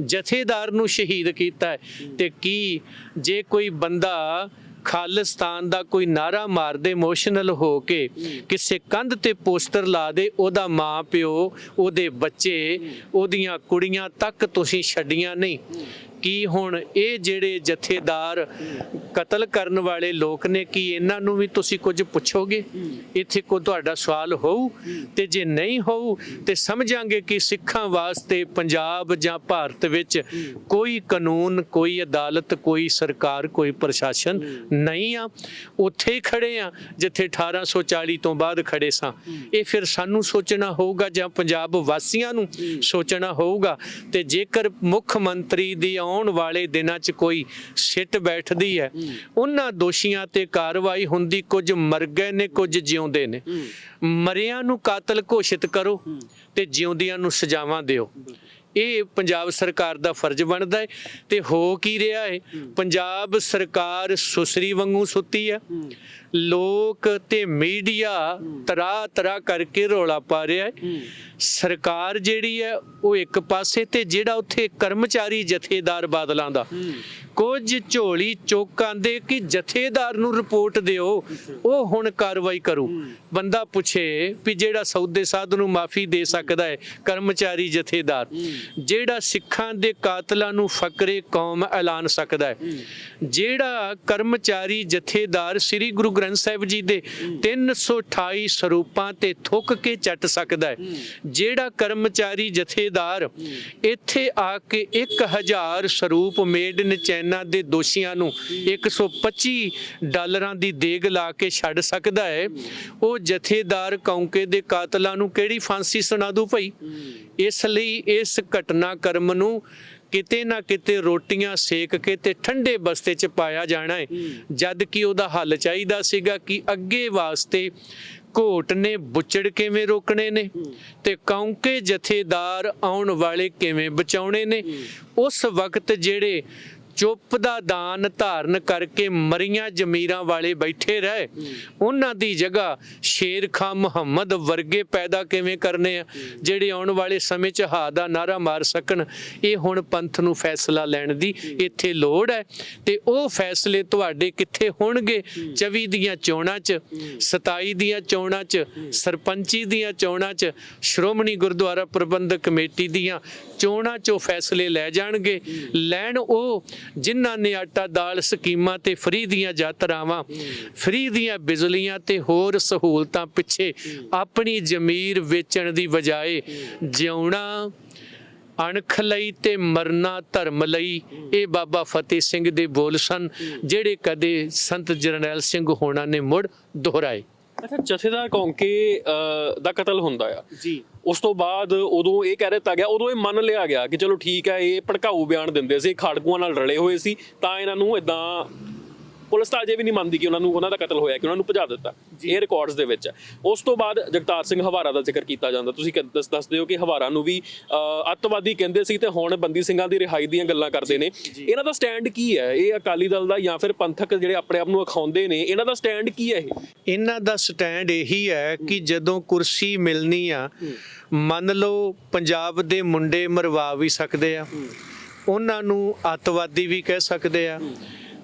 ਜਥੇਦਾਰ ਨੂੰ ਸ਼ਹੀਦ ਕੀਤਾ ਹੈ ਤੇ ਕੀ ਜੇ ਕੋਈ ਬੰਦਾ ਖਾਲਿਸਤਾਨ ਦਾ ਕੋਈ ਨਾਰਾ ਮਾਰਦੇ ਇਮੋਸ਼ਨਲ ਹੋ ਕੇ ਕਿਸੇ ਕੰਧ ਤੇ ਪੋਸਟਰ ਲਾ ਦੇ, ਉਹਦਾ ਮਾਂ ਪਿਓ, ਉਹਦੇ ਬੱਚੇ, ਉਹਦੀਆਂ ਕੁੜੀਆਂ ਤੱਕ ਤੁਸੀਂ ਛੱਡੀਆਂ ਨਹੀਂ। ਕੀ ਹੁਣ ਇਹ ਜਿਹੜੇ ਜਥੇਦਾਰ ਕਤਲ ਕਰਨ ਵਾਲੇ ਲੋਕ ਨੇ, ਕੀ ਇਹਨਾਂ ਨੂੰ ਵੀ ਤੁਸੀਂ ਕੁਝ ਪੁੱਛੋਗੇ? ਇੱਥੇ ਕੋ ਤੁਹਾਡਾ ਸਵਾਲ ਹੋਊ? ਤੇ ਜੇ ਨਹੀਂ ਹੋਊ, ਤੇ ਸਮਝਾਂਗੇ ਕਿ ਸਿੱਖਾਂ ਵਾਸਤੇ ਪੰਜਾਬ ਜਾਂ ਭਾਰਤ ਵਿੱਚ ਕੋਈ ਕਾਨੂੰਨ, ਕੋਈ ਅਦਾਲਤ, ਕੋਈ ਸਰਕਾਰ, ਕੋਈ ਪ੍ਰਸ਼ਾਸਨ ਨਹੀਂ ਆ। ਉੱਥੇ ਹੀ ਖੜੇ ਆ, ਜਿੱਥੇ 1840 ਤੋਂ ਬਾਅਦ ਖੜੇ ਸਾਂ। ਇਹ ਫਿਰ ਸਾਨੂੰ ਸੋਚਣਾ ਹੋਊਗਾ ਜਾਂ ਪੰਜਾਬ ਵਾਸੀਆਂ ਨੂੰ ਸੋਚਣਾ ਹੋਊਗਾ? ਤੇ ਜੇਕਰ ਮੁੱਖ ਮੰਤਰੀ ਦੀ ਆਉਣ ਵਾਲੇ ਦਿਨਾਂ 'ਚ ਕੋਈ ਸਿੱਟ ਬੈਠਦੀ ਹੈ। ਉਹਨਾਂ ਦੋਸ਼ੀਆਂ ਤੇ ਕਾਰਵਾਈ ਹੁੰਦੀ ਕੁਝ ਮਰ ਗਏ ਨੇ ਕੁਝ ਜਿਉਂਦੇ ਨੇ। ਮਰਿਆਂ ਨੂੰ ਕਾਤਲ ਘੋਸ਼ਿਤ ਕਰੋ ਤੇ ਜਿਉਂਦਿਆਂ ਨੂੰ ਸਜ਼ਾਵਾਂ ਦਿਓ। ਇਹ ਪੰਜਾਬ ਸਰਕਾਰ ਦਾ ਫਰਜ਼ ਬਣਦਾ ਹੈ ਤੇ ਹੋ ਕੀ ਰਿਹਾ ਹੈ? ਪੰਜਾਬ ਸਰਕਾਰ ਸੁਸਰੀ ਵਾਂਗੂ ਸੁੱਤੀ ਹੈ। ਲੋਕ ਤੇ ਮੀਡੀਆ ਤਰਾ ਤਰਾ ਕਰਕੇ ਰੋਲਾ ਪਾ ਰਿਹਾ ਹੈ। ਸਰਕਾਰ ਜਿਹੜੀ ਹੈ ਉਹ ਇੱਕ ਪਾਸੇ ਤੇ ਜਿਹੜਾ ਉੱਥੇ ਕਰਮਚਾਰੀ ਜਥੇਦਾਰ ਬਾਦਲਾਂ ਦਾ ਕੁਝ ਝੋਲੀ ਚੋਕਾਂ ਦੇ ਕਿ ਜਥੇਦਾਰ ਨੂੰ ਰਿਪੋਰਟ ਦਿਓ, ਉਹ ਹੁਣ ਕਾਰਵਾਈ ਕਰੂ। ਬੰਦਾ ਪੁੱਛੇ ਵੀ ਜਿਹੜਾ ਸੌਦੇ ਸਾਧ ਨੂੰ ਮਾਫੀ ਦੇ ਸਕਦਾ ਹੈ, ਕਰਮਚਾਰੀ ਜਥੇਦਾਰ। ਜਿਹੜਾ ਸਿੱਖਾਂ ਦੇ ਕਾਤਲਾਂ ਨੂੰ ਫਕਰੇ ਕੌਮ ਐਲਾਨ ਸਕਦਾ ਹੈ। ਜਿਹੜਾ ਕਰਮਚਾਰੀ ਜਥੇਦਾਰ ਸ੍ਰੀ ਗੁਰੂ ਗ੍ਰੰਥ ਸਾਹਿਬ ਜੀ ਦੇ 328 ਸਰੂਪਾਂ ਤੇ ਥੁੱਕ ਕੇ ਚੱਟ ਸਕਦਾ ਹੈ। ਜਿਹੜਾ ਕਰਮਚਾਰੀ ਜਥੇਦਾਰ ਇੱਥੇ ਆ ਕੇ 1000 ਸਰੂਪ ਮੇਡ ਇਨ ਚਾਈਨਾ ਦੇ ਦੋਸ਼ੀਆਂ ਨੂੰ 125 ਡਾਲਰਾਂ ਦੀ ਦੇਗ ਲਾ ਕੇ ਛੱਡ ਸਕਦਾ ਹੈ। ਉਹ ਜਥੇਦਾਰ ਕੌਂਕੇ ਦੇ ਕਾਤਲਾਂ ਨੂੰ ਕਿਹੜੀ ਫਾਂਸੀ ਸੁਣਾ ਦੂ ਭਈ? ਇਸ ਲਈ ਇਸ ਘਟਨਾਕ੍ਰਮ ਨੂੰ ਕਿਤੇ ਨਾ ਕਿਤੇ ਰੋਟੀਆਂ ਸੇਕ ਕੇ ਤੇ ਠੰਡੇ ਬਸਤੇ 'ਚ ਪਾਇਆ ਜਾਣਾ ਹੈ। ਜਦ ਕਿ ਉਹਦਾ ਹੱਲ ਚਾਹੀਦਾ ਸੀਗਾ ਕਿ ਅੱਗੇ ਵਾਸਤੇ ਘੋਟ ਨੇ ਬੁੱਚੜ ਕਿਵੇਂ ਰੋਕਣੇ ਨੇ ਤੇ ਕੌਂਕੇ ਜਥੇਦਾਰ ਆਉਣ ਵਾਲੇ ਕਿਵੇਂ ਬਚਾਉਣੇ ਨੇ। ਉਸ ਵਕਤ ਜਿਹੜੇ ਚੁੱਪ ਦਾ ਦਾਨ ਧਾਰਨ ਕਰਕੇ ਮਰੀਆਂ ਜ਼ਮੀਰਾਂ ਵਾਲੇ ਬੈਠੇ ਰਹੇ। ਉਹਨਾਂ ਦੀ ਜਗ੍ਹਾ ਸ਼ੇਰ ਖਾਂ ਮੁਹੰਮਦ ਵਰਗੇ ਪੈਦਾ ਕਿਵੇਂ ਕਰਨੇ ਆ? ਜਿਹੜੇ ਆਉਣ ਵਾਲੇ ਸਮੇਂ 'ਚ ਹਾ ਦਾ ਨਾਰਾ ਮਾਰ ਸਕਣ, ਇਹ ਹੁਣ ਪੰਥ ਨੂੰ ਫੈਸਲਾ ਲੈਣ ਦੀ ਇੱਥੇ ਲੋੜ ਹੈ। ਤੇ ਉਹ ਫੈਸਲੇ ਤੁਹਾਡੇ ਕਿੱਥੇ ਹੋਣਗੇ? 24 ਦੀਆਂ ਚੋਣਾਂ 'ਚ 27 ਦੀਆਂ ਚੋਣਾਂ 'ਚ, ਸਰਪੰਚੀ ਦੀਆਂ ਚੋਣਾਂ 'ਚ, ਸ਼੍ਰੋਮਣੀ ਗੁਰਦੁਆਰਾ ਪ੍ਰਬੰਧਕ ਕਮੇਟੀ ਦੀਆਂ ਚੋਣਾਂ 'ਚੋਂ ਫੈਸਲੇ ਲੈ ਜਾਣਗੇ। ਲੈਣ ਉਹ ਜਿਨ੍ਹਾਂ ਨੇ ਆਟਾ ਦਾਲ ਸਕੀਮਾਂ ਤੇ ਫ੍ਰੀ ਦੀਆਂ ਯਾਤਰਾਵਾਂ ਫ੍ਰੀ ਦੀਆਂ ਬਿਜਲੀਆਂ ਤੇ ਹੋਰ ਸਹੂਲਤਾਂ ਪਿੱਛੇ ਆਪਣੀ ਜ਼ਮੀਰ ਵੇਚਣ ਦੀ ਬਜਾਏ ਜਿਉਣਾ ਅਣਖ ਲਈ ਤੇ ਮਰਨਾ ਧਰਮ ਲਈ ਇਹ ਬਾਬਾ ਫਤਿਹ ਸਿੰਘ ਦੇ ਬੋਲ ਸਨ ਜਿਹੜੇ ਕਦੇ ਸੰਤ ਜਰਨੈਲ ਸਿੰਘ ਹੋਣਾ ਨੇ ਮੁੜ ਦੁਹਰਾਏ। ਅੱਛਾ ਜਥੇਦਾਰ ਕੌਂਕੇ ਦਾ ਕਤਲ ਹੁੰਦਾ ਆ। ਜੀ। ਉਸ ਤੋਂ ਬਾਅਦ ਉਦੋਂ ਇਹ ਕਹਿ ਦਿੱਤਾ ਗਿਆ, ਉਦੋਂ ਇਹ ਮੰਨ ਲਿਆ ਗਿਆ ਕਿ ਚਲੋ ਠੀਕ ਹੈ, ਇਹ ਭੜਕਾਊ ਬਿਆਨ ਦਿੰਦੇ ਸੀ ਖਾੜਕੂਆਂ ਨਾਲ ਰਲੇ ਹੋਏ ਸੀ, ਤਾਂ ਇਹਨਾਂ ਨੂੰ ਇਦਾਂ ਪੁਲਿਸ ਤਾਂ ਅਜੇ ਵੀ ਨਹੀਂ ਮੰਨਦੀ ਕਿ ਉਹਨਾਂ ਨੂੰ ਉਹਨਾਂ ਦਾ ਕਤਲ ਹੋਇਆ ਕਿ ਉਹਨਾਂ ਨੂੰ ਭਜਾ ਦਿੱਤਾ ਇਹ ਰਿਕਾਰਡਸ ਦੇ ਵਿੱਚ। ਹੈ ਉਸ ਤੋਂ ਬਾਅਦ ਜਗਤਾਰ ਸਿੰਘ ਹਵਾਰਾ ਦਾ ਜ਼ਿਕਰ ਕੀਤਾ ਜਾਂਦਾ। ਤੁਸੀਂ ਕਿ- ਦੱਸ ਦੱਸਦੇ ਹੋ ਕਿ ਹਵਾਰਾ ਨੂੰ ਵੀ ਅੱਤਵਾਦੀ ਕਹਿੰਦੇ ਸੀ ਤੇ ਹੁਣ ਬੰਦੀ ਸਿੰਘਾਂ ਦੀ ਰਿਹਾਈ ਦੀਆਂ ਗੱਲਾਂ ਕਰਦੇ ਨੇ। ਇਹਨਾਂ ਦਾ ਸਟੈਂਡ ਕੀ ਹੈ? ਇਹ ਅਕਾਲੀ ਦਲ ਦਾ ਜਾਂ ਫਿਰ ਪੰਥਕ ਜਿਹੜੇ ਆਪਣੇ ਆਪ ਨੂੰ ਅਖਾਉਂਦੇ ਨੇ ਇਹਨਾਂ ਦਾ ਸਟੈਂਡ ਕੀ ਹੈ ਇਹ? ਇਹਨਾਂ ਦਾ ਸਟੈਂਡ ਇਹੀ ਹੈ ਕਿ ਜਦੋਂ ਕੁਰਸੀ ਮਿਲਣੀ ਆ ਮੰਨ ਲਓ ਪੰਜਾਬ ਦੇ ਮੁੰਡੇ ਮਰਵਾ ਵੀ ਸਕਦੇ ਆ। ਉਹਨਾਂ ਨੂੰ ਅੱਤਵਾਦੀ ਵੀ ਕਹਿ ਸਕਦੇ ਆ।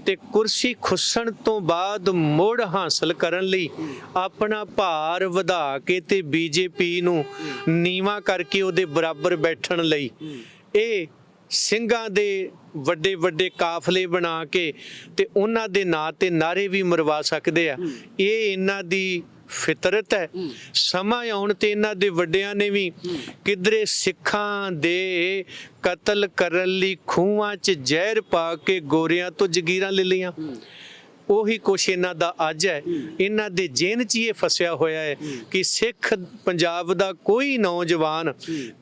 ਤੇ ਕੁਰਸੀ ਖੁੱਸਣ ਤੋਂ ਬਾਅਦ ਮੋੜ ਹਾਸਲ ਕਰਨ ਲਈ ਆਪਣਾ ਭਾਰ ਵਧਾ ਕੇ ਤੇ ਬੀਜੇਪੀ ਨੂੰ ਨੀਵਾ ਕਰਕੇ ਉਹਦੇ ਬਰਾਬਰ ਬੈਠਣ ਲਈ। ਇਹ ਸਿੰਘਾਂ ਦੇ ਵੱਡੇ ਵੱਡੇ ਕਾਫਲੇ ਬਣਾ ਕੇ ਤੇ ਉਹਨਾਂ ਦੇ ਨਾਂ ਤੇ ਨਾਰੇ ਵੀ ਮਰਵਾ ਸਕਦੇ ਆ। ਇਹ ਇਹਨਾਂ ਦੀ ਫਿਤਰਤ ਹੈ। ਸਮਾਂ ਆਉਣ ਤੇ ਇਹਨਾਂ ਦੇ ਵੱਡਿਆਂ ਨੇ ਵੀ ਕਿਧਰੇ ਸਿੱਖਾਂ ਦੇ ਕਤਲ ਕਰਨ ਲਈ ਖੂਹਾਂ 'ਚ ਜ਼ਹਿਰ ਪਾ ਕੇ ਗੋਰਿਆਂ ਤੋਂ ਜਗੀਰਾਂ ਲੈ ਲਈਆਂ। ਉਹੀ ਕੁਛ ਇਹਨਾਂ ਦਾ ਅੱਜ ਹੈ। ਇਹਨਾਂ ਦੇ ਜੇਨ 'ਚ ਇਹ ਫਸਿਆ ਹੋਇਆ ਹੈ ਕਿ ਸਿੱਖ ਪੰਜਾਬ ਦਾ ਕੋਈ ਨੌਜਵਾਨ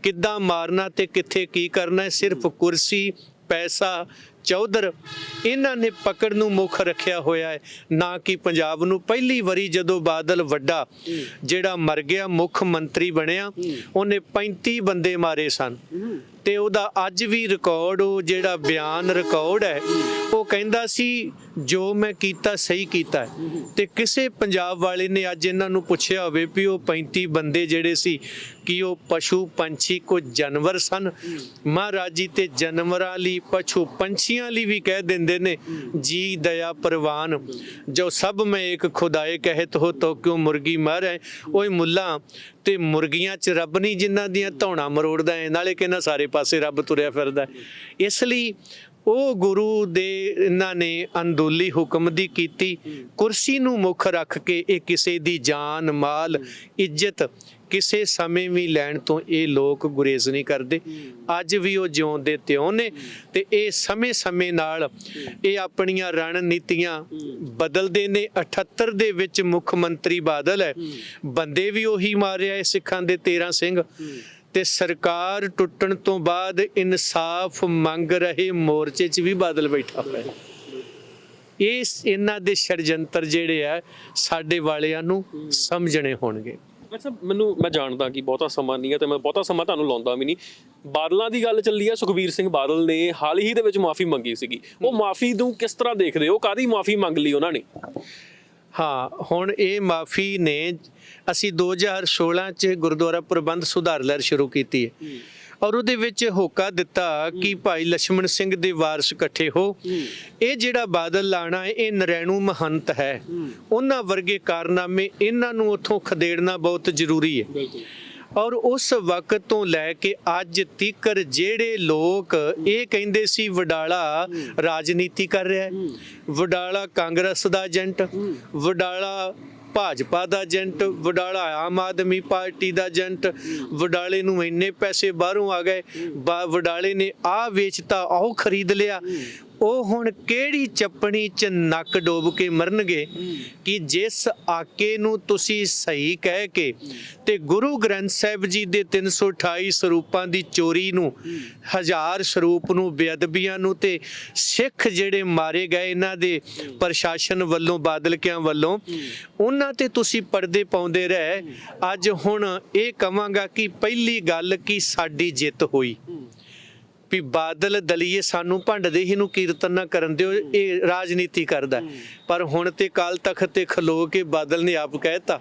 ਕਿੱਦਾਂ ਮਾਰਨਾ ਤੇ ਕਿੱਥੇ ਕੀ ਕਰਨਾ ਹੈ। ਸਿਰਫ ਕੁਰਸੀ ਪੈਸਾ ਚੌਧਰ ਇਹਨਾਂ ਨੇ ਪਕੜ ਨੂੰ ਮੁੱਖ ਰੱਖਿਆ ਹੋਇਆ ਹੈ। ਨਾ ਕਿ ਪੰਜਾਬ ਨੂੰ ਪਹਿਲੀ ਵਾਰੀ ਜਦੋਂ ਬਾਦਲ ਵੱਡਾ ਜਿਹੜਾ ਮਰ ਗਿਆ ਮੁੱਖ ਮੰਤਰੀ ਬਣਿਆ ਉਹਨੇ 35 ਬੰਦੇ ਮਾਰੇ ਸਨ। ਤੇ ਉਹਦਾ ਅੱਜ ਵੀ ਰਿਕਾਰਡ ਉਹ ਜਿਹੜਾ ਬਿਆਨ ਰਿਕਾਰਡ ਹੈ, ਉਹ ਕਹਿੰਦਾ ਸੀ, ਜੋ ਮੈਂ ਕੀਤਾ ਸਹੀ ਕੀਤਾ ਹੈ। ਤੇ ਕਿਸੇ ਪੰਜਾਬ ਵਾਲੇ ਨੇ ਅੱਜ ਇਹਨਾਂ ਨੂੰ ਪੁੱਛਿਆ ਹੋਵੇ ਵੀ ਉਹ 35 ਬੰਦੇ ਜਿਹੜੇ ਸੀ, ਕਿ ਉਹ ਪਸ਼ੂ ਪੰਛੀ ਕੋ ਜਾਨਵਰ ਸਨ? ਮਹਾਰਾਜ ਜੀ ਤੇ ਜਾਨਵਰਾਂ ਲਈ, ਪਸ਼ੂ ਪੰਛੀਆਂ ਲਈ ਵੀ ਕਹਿ ਦਿੰਦੇ ਨੇ, ਜੀ ਦਇਆ ਪ੍ਰਵਾਨ। ਜੋ ਸਭ ਮੈਂ ਇੱਕ ਖੁਦਾਏ ਕਹਿਤ ਹੋ, ਤੋ ਕਿਉਂ ਮੁਰਗੀ ਮਰ ਮਾਰੇ ਓਏ ਮੁੱਲਾ ਤੇ ਮੁਰਗੀਆਂ ਚ ਰੱਬ ਨਹੀਂ ਜਿਨ੍ਹਾਂ ਦੀਆਂ ਧੌਣਾ ਮਰੋੜਦਾ ਹੈ, ਨਾਲੇ ਕਹਿੰਦਾ ਸਾਰੇ ਪਾਸੇ ਰੱਬ ਤੁਰਿਆ ਫਿਰਦਾ ਇਸ ਲਈ ਉਹ ਗੁਰੂ ਦੇ ਇਹਨਾਂ ਨੇ ਅੰਦੋਲੀ ਹੁਕਮ ਦੀ ਕੀਤੀ, ਕੁਰਸੀ ਨੂੰ ਮੁੱਖ ਰੱਖ ਕੇ ਇਹ ਕਿਸੇ ਦੀ ਜਾਨ, ਮਾਲ, ਇੱਜ਼ਤ ਕਿਸੇ ਸਮੇਂ ਵੀ ਲੈਣ ਤੋਂ ਇਹ ਲੋਕ ਗੁਰੇਜ਼ ਨਹੀਂ ਕਰਦੇ। ਅੱਜ ਵੀ ਉਹ ਜਿਉਂਦੇ ਤਿਉਂ ਨੇ ਤੇ ਇਹ ਸਮੇਂ-ਸਮੇਂ ਨਾਲ ਇਹ ਆਪਣੀਆਂ ਰਣਨੀਤੀਆਂ ਬਦਲਦੇ ਨੇ। 78 ਦੇ ਵਿੱਚ ਮੁੱਖ ਮੰਤਰੀ ਬਾਦਲ ਹੈ। ਬੰਦੇ ਵੀ ਉਹੀ ਮਾਰਿਆ ਇਹ ਸਿੱਖਾਂ ਦੇ 13 ਸਿੰਘ। ਤੇ ਸਰਕਾਰ ਟੁੱਟਣ ਤੋਂ ਬਾਅਦ ਇਨਸਾਫ ਮੰਗ ਰਹੇ ਮੋਰਚੇ 'ਚ ਵੀ ਬਾਦਲ ਬੈਠਾ ਹੋਇਆ ਹੈ। ਇਸ ਇਹਨਾਂ ਦੇ ષਡਯੰਤਰ ਜਿਹੜੇ ਆ, ਸਾਡੇ ਵਾਲਿਆਂ ਨੂੰ ਸਮਝਣੇ ਹੋਣਗੇ। ਅੱਛਾ ਮੈਨੂੰ ਮੈਂ ਜਾਣਦਾ ਕਿ ਬਹੁਤਾ ਸਮਾਂ ਨਹੀਂ ਹੈ ਤੇ ਮੈਂ ਬਹੁਤਾ ਸਮਾਂ ਤੁਹਾਨੂੰ ਲਾਉਂਦਾ ਵੀ ਨਹੀਂ। ਬਾਦਲਾਂ ਦੀ ਗੱਲ ਚੱਲੀ ਹੈ ਸੁਖਬੀਰ ਸਿੰਘ ਬਾਦਲ ਨੇ ਹਾਲ ਹੀ ਦੇ ਵਿੱਚ ਮਾਫੀ ਮੰਗੀ ਸੀਗੀ। ਉਹ ਮਾਫੀ ਨੂੰ ਕਿਸ ਤਰ੍ਹਾਂ ਦੇਖਦੇ ਹੋ? ਕਾਦੀ ਮਾਫੀ ਮੰਗ ਲਈ ਉਹਨਾਂ ਨੇ? ਹਾਂ ਹੁਣ ਇਹ ਮਾਫੀ ਨੇ ਅਸੀਂ 2016 ਚ ਗੁਰਦੁਆਰਾ ਪ੍ਰਬੰਧ ਸੁਧਾਰ ਲਹਿਰ ਸ਼ੁਰੂ ਕੀਤੀ ਹੈ। ਔਰ ਉਹਦੇ ਵਿੱਚ ਹੋਕਾ ਦਿੱਤਾ ਕਿ ਭਾਈ ਲక్ష్మణ ਸਿੰਘ ਦੇ ਵਾਰਸ ਇਕੱਠੇ ਹੋ। ਇਹ ਜਿਹੜਾ ਬਾਦਲ ਲਾਣਾ ਹੈ ਇਹ ਨਰੈਣੂ ਮਹੰਤ ਹੈ। ਉਹਨਾਂ ਵਰਗੇ ਕਾਰਨਾਮੇ ਇਹਨਾਂ ਨੂੰ ਉੱਥੋਂ ਖਦੇੜਨਾ ਬਹੁਤ ਜ਼ਰੂਰੀ ਹੈ। ਔਰ ਉਸ ਵਕਤ ਤੋਂ ਲੈ ਕੇ ਅੱਜ ਤੀਕਰ ਜਿਹੜੇ ਲੋਕ ਇਹ ਕਹਿੰਦੇ ਸੀ ਵਡਾਲਾ ਰਾਜਨੀਤੀ ਕਰ ਰਿਹਾ ਹੈ। ਵਡਾਲਾ ਕਾਂਗਰਸ ਦਾ ਏਜੰਟ। ਵਡਾਲਾ ਭਾਜਪਾ ਦਾ ਏਜੰਟ, ਵਡਾਲਾ ਆਮ ਆਦਮੀ ਪਾਰਟੀ ਦਾ ਏਜੰਟ, ਵਡਾਲੇ ਨੂੰ ਇੰਨੇ ਪੈਸੇ ਬਾਹਰੋਂ ਆ ਗਏ, ਬਾ- ਵਡਾਲੇ ਨੇ ਆ ਵੇਚਤਾ, ਆਹ ਖਰੀਦ ਲਿਆ। ਉਹ ਹੁਣ ਕਿਹੜੀ ਚੱਪਣੀ ਚ ਨੱਕ ਡੋਬ ਕੇ ਮਰਨਗੇ? ਕਿ ਜਿਸ ਆਕੇ ਨੂੰ ਤੁਸੀਂ ਸਹੀ ਕਹਿ ਕੇ ਤੇ ਗੁਰੂ ਗ੍ਰੰਥ ਸਾਹਿਬ ਜੀ ਦੇ 328 ਸਰੂਪਾਂ ਦੀ ਚੋਰੀ ਨੂੰ, ਹਜ਼ਾਰ ਸਰੂਪ ਨੂੰ, ਬੇਅਦਬੀਆਂ ਨੂੰ ਤੇ ਸਿੱਖ ਜਿਹੜੇ ਮਾਰੇ ਗਏ ਇਹਨਾਂ ਦੇ ਪ੍ਰਸ਼ਾਸਨ ਵੱਲੋਂ, ਬਾਦਲਕਿਆਂ ਵੱਲੋਂ, ਉਹਨਾਂ ਤੇ ਤੁਸੀਂ ਪਰਦੇ ਪਾਉਂਦੇ ਰਹੇ। ਅੱਜ ਹੁਣ ਇਹ ਕਵਾਂਗਾ ਕਿ ਪਹਿਲੀ ਗੱਲ ਕਿ ਸਾਡੀ ਜਿੱਤ ਹੋਈ? ਵੀ ਬਾਦਲ ਦਲੀਏ ਸਾਨੂੰ ਭੰਡਦੇ ਹੀ ਨੂੰ ਕੀਰਤਨ ਨਾ ਕਰਨ ਦਿਓ, ਇਹ ਰਾਜਨੀਤੀ ਕਰਦਾ ਪਰ ਹੁਣ ਤੇ ਕਾਲ ਤਖਤ ਤੇ ਖਲੋ ਕੇ ਬਾਦਲ ਨੇ ਆਪ ਕਹਿਤਾ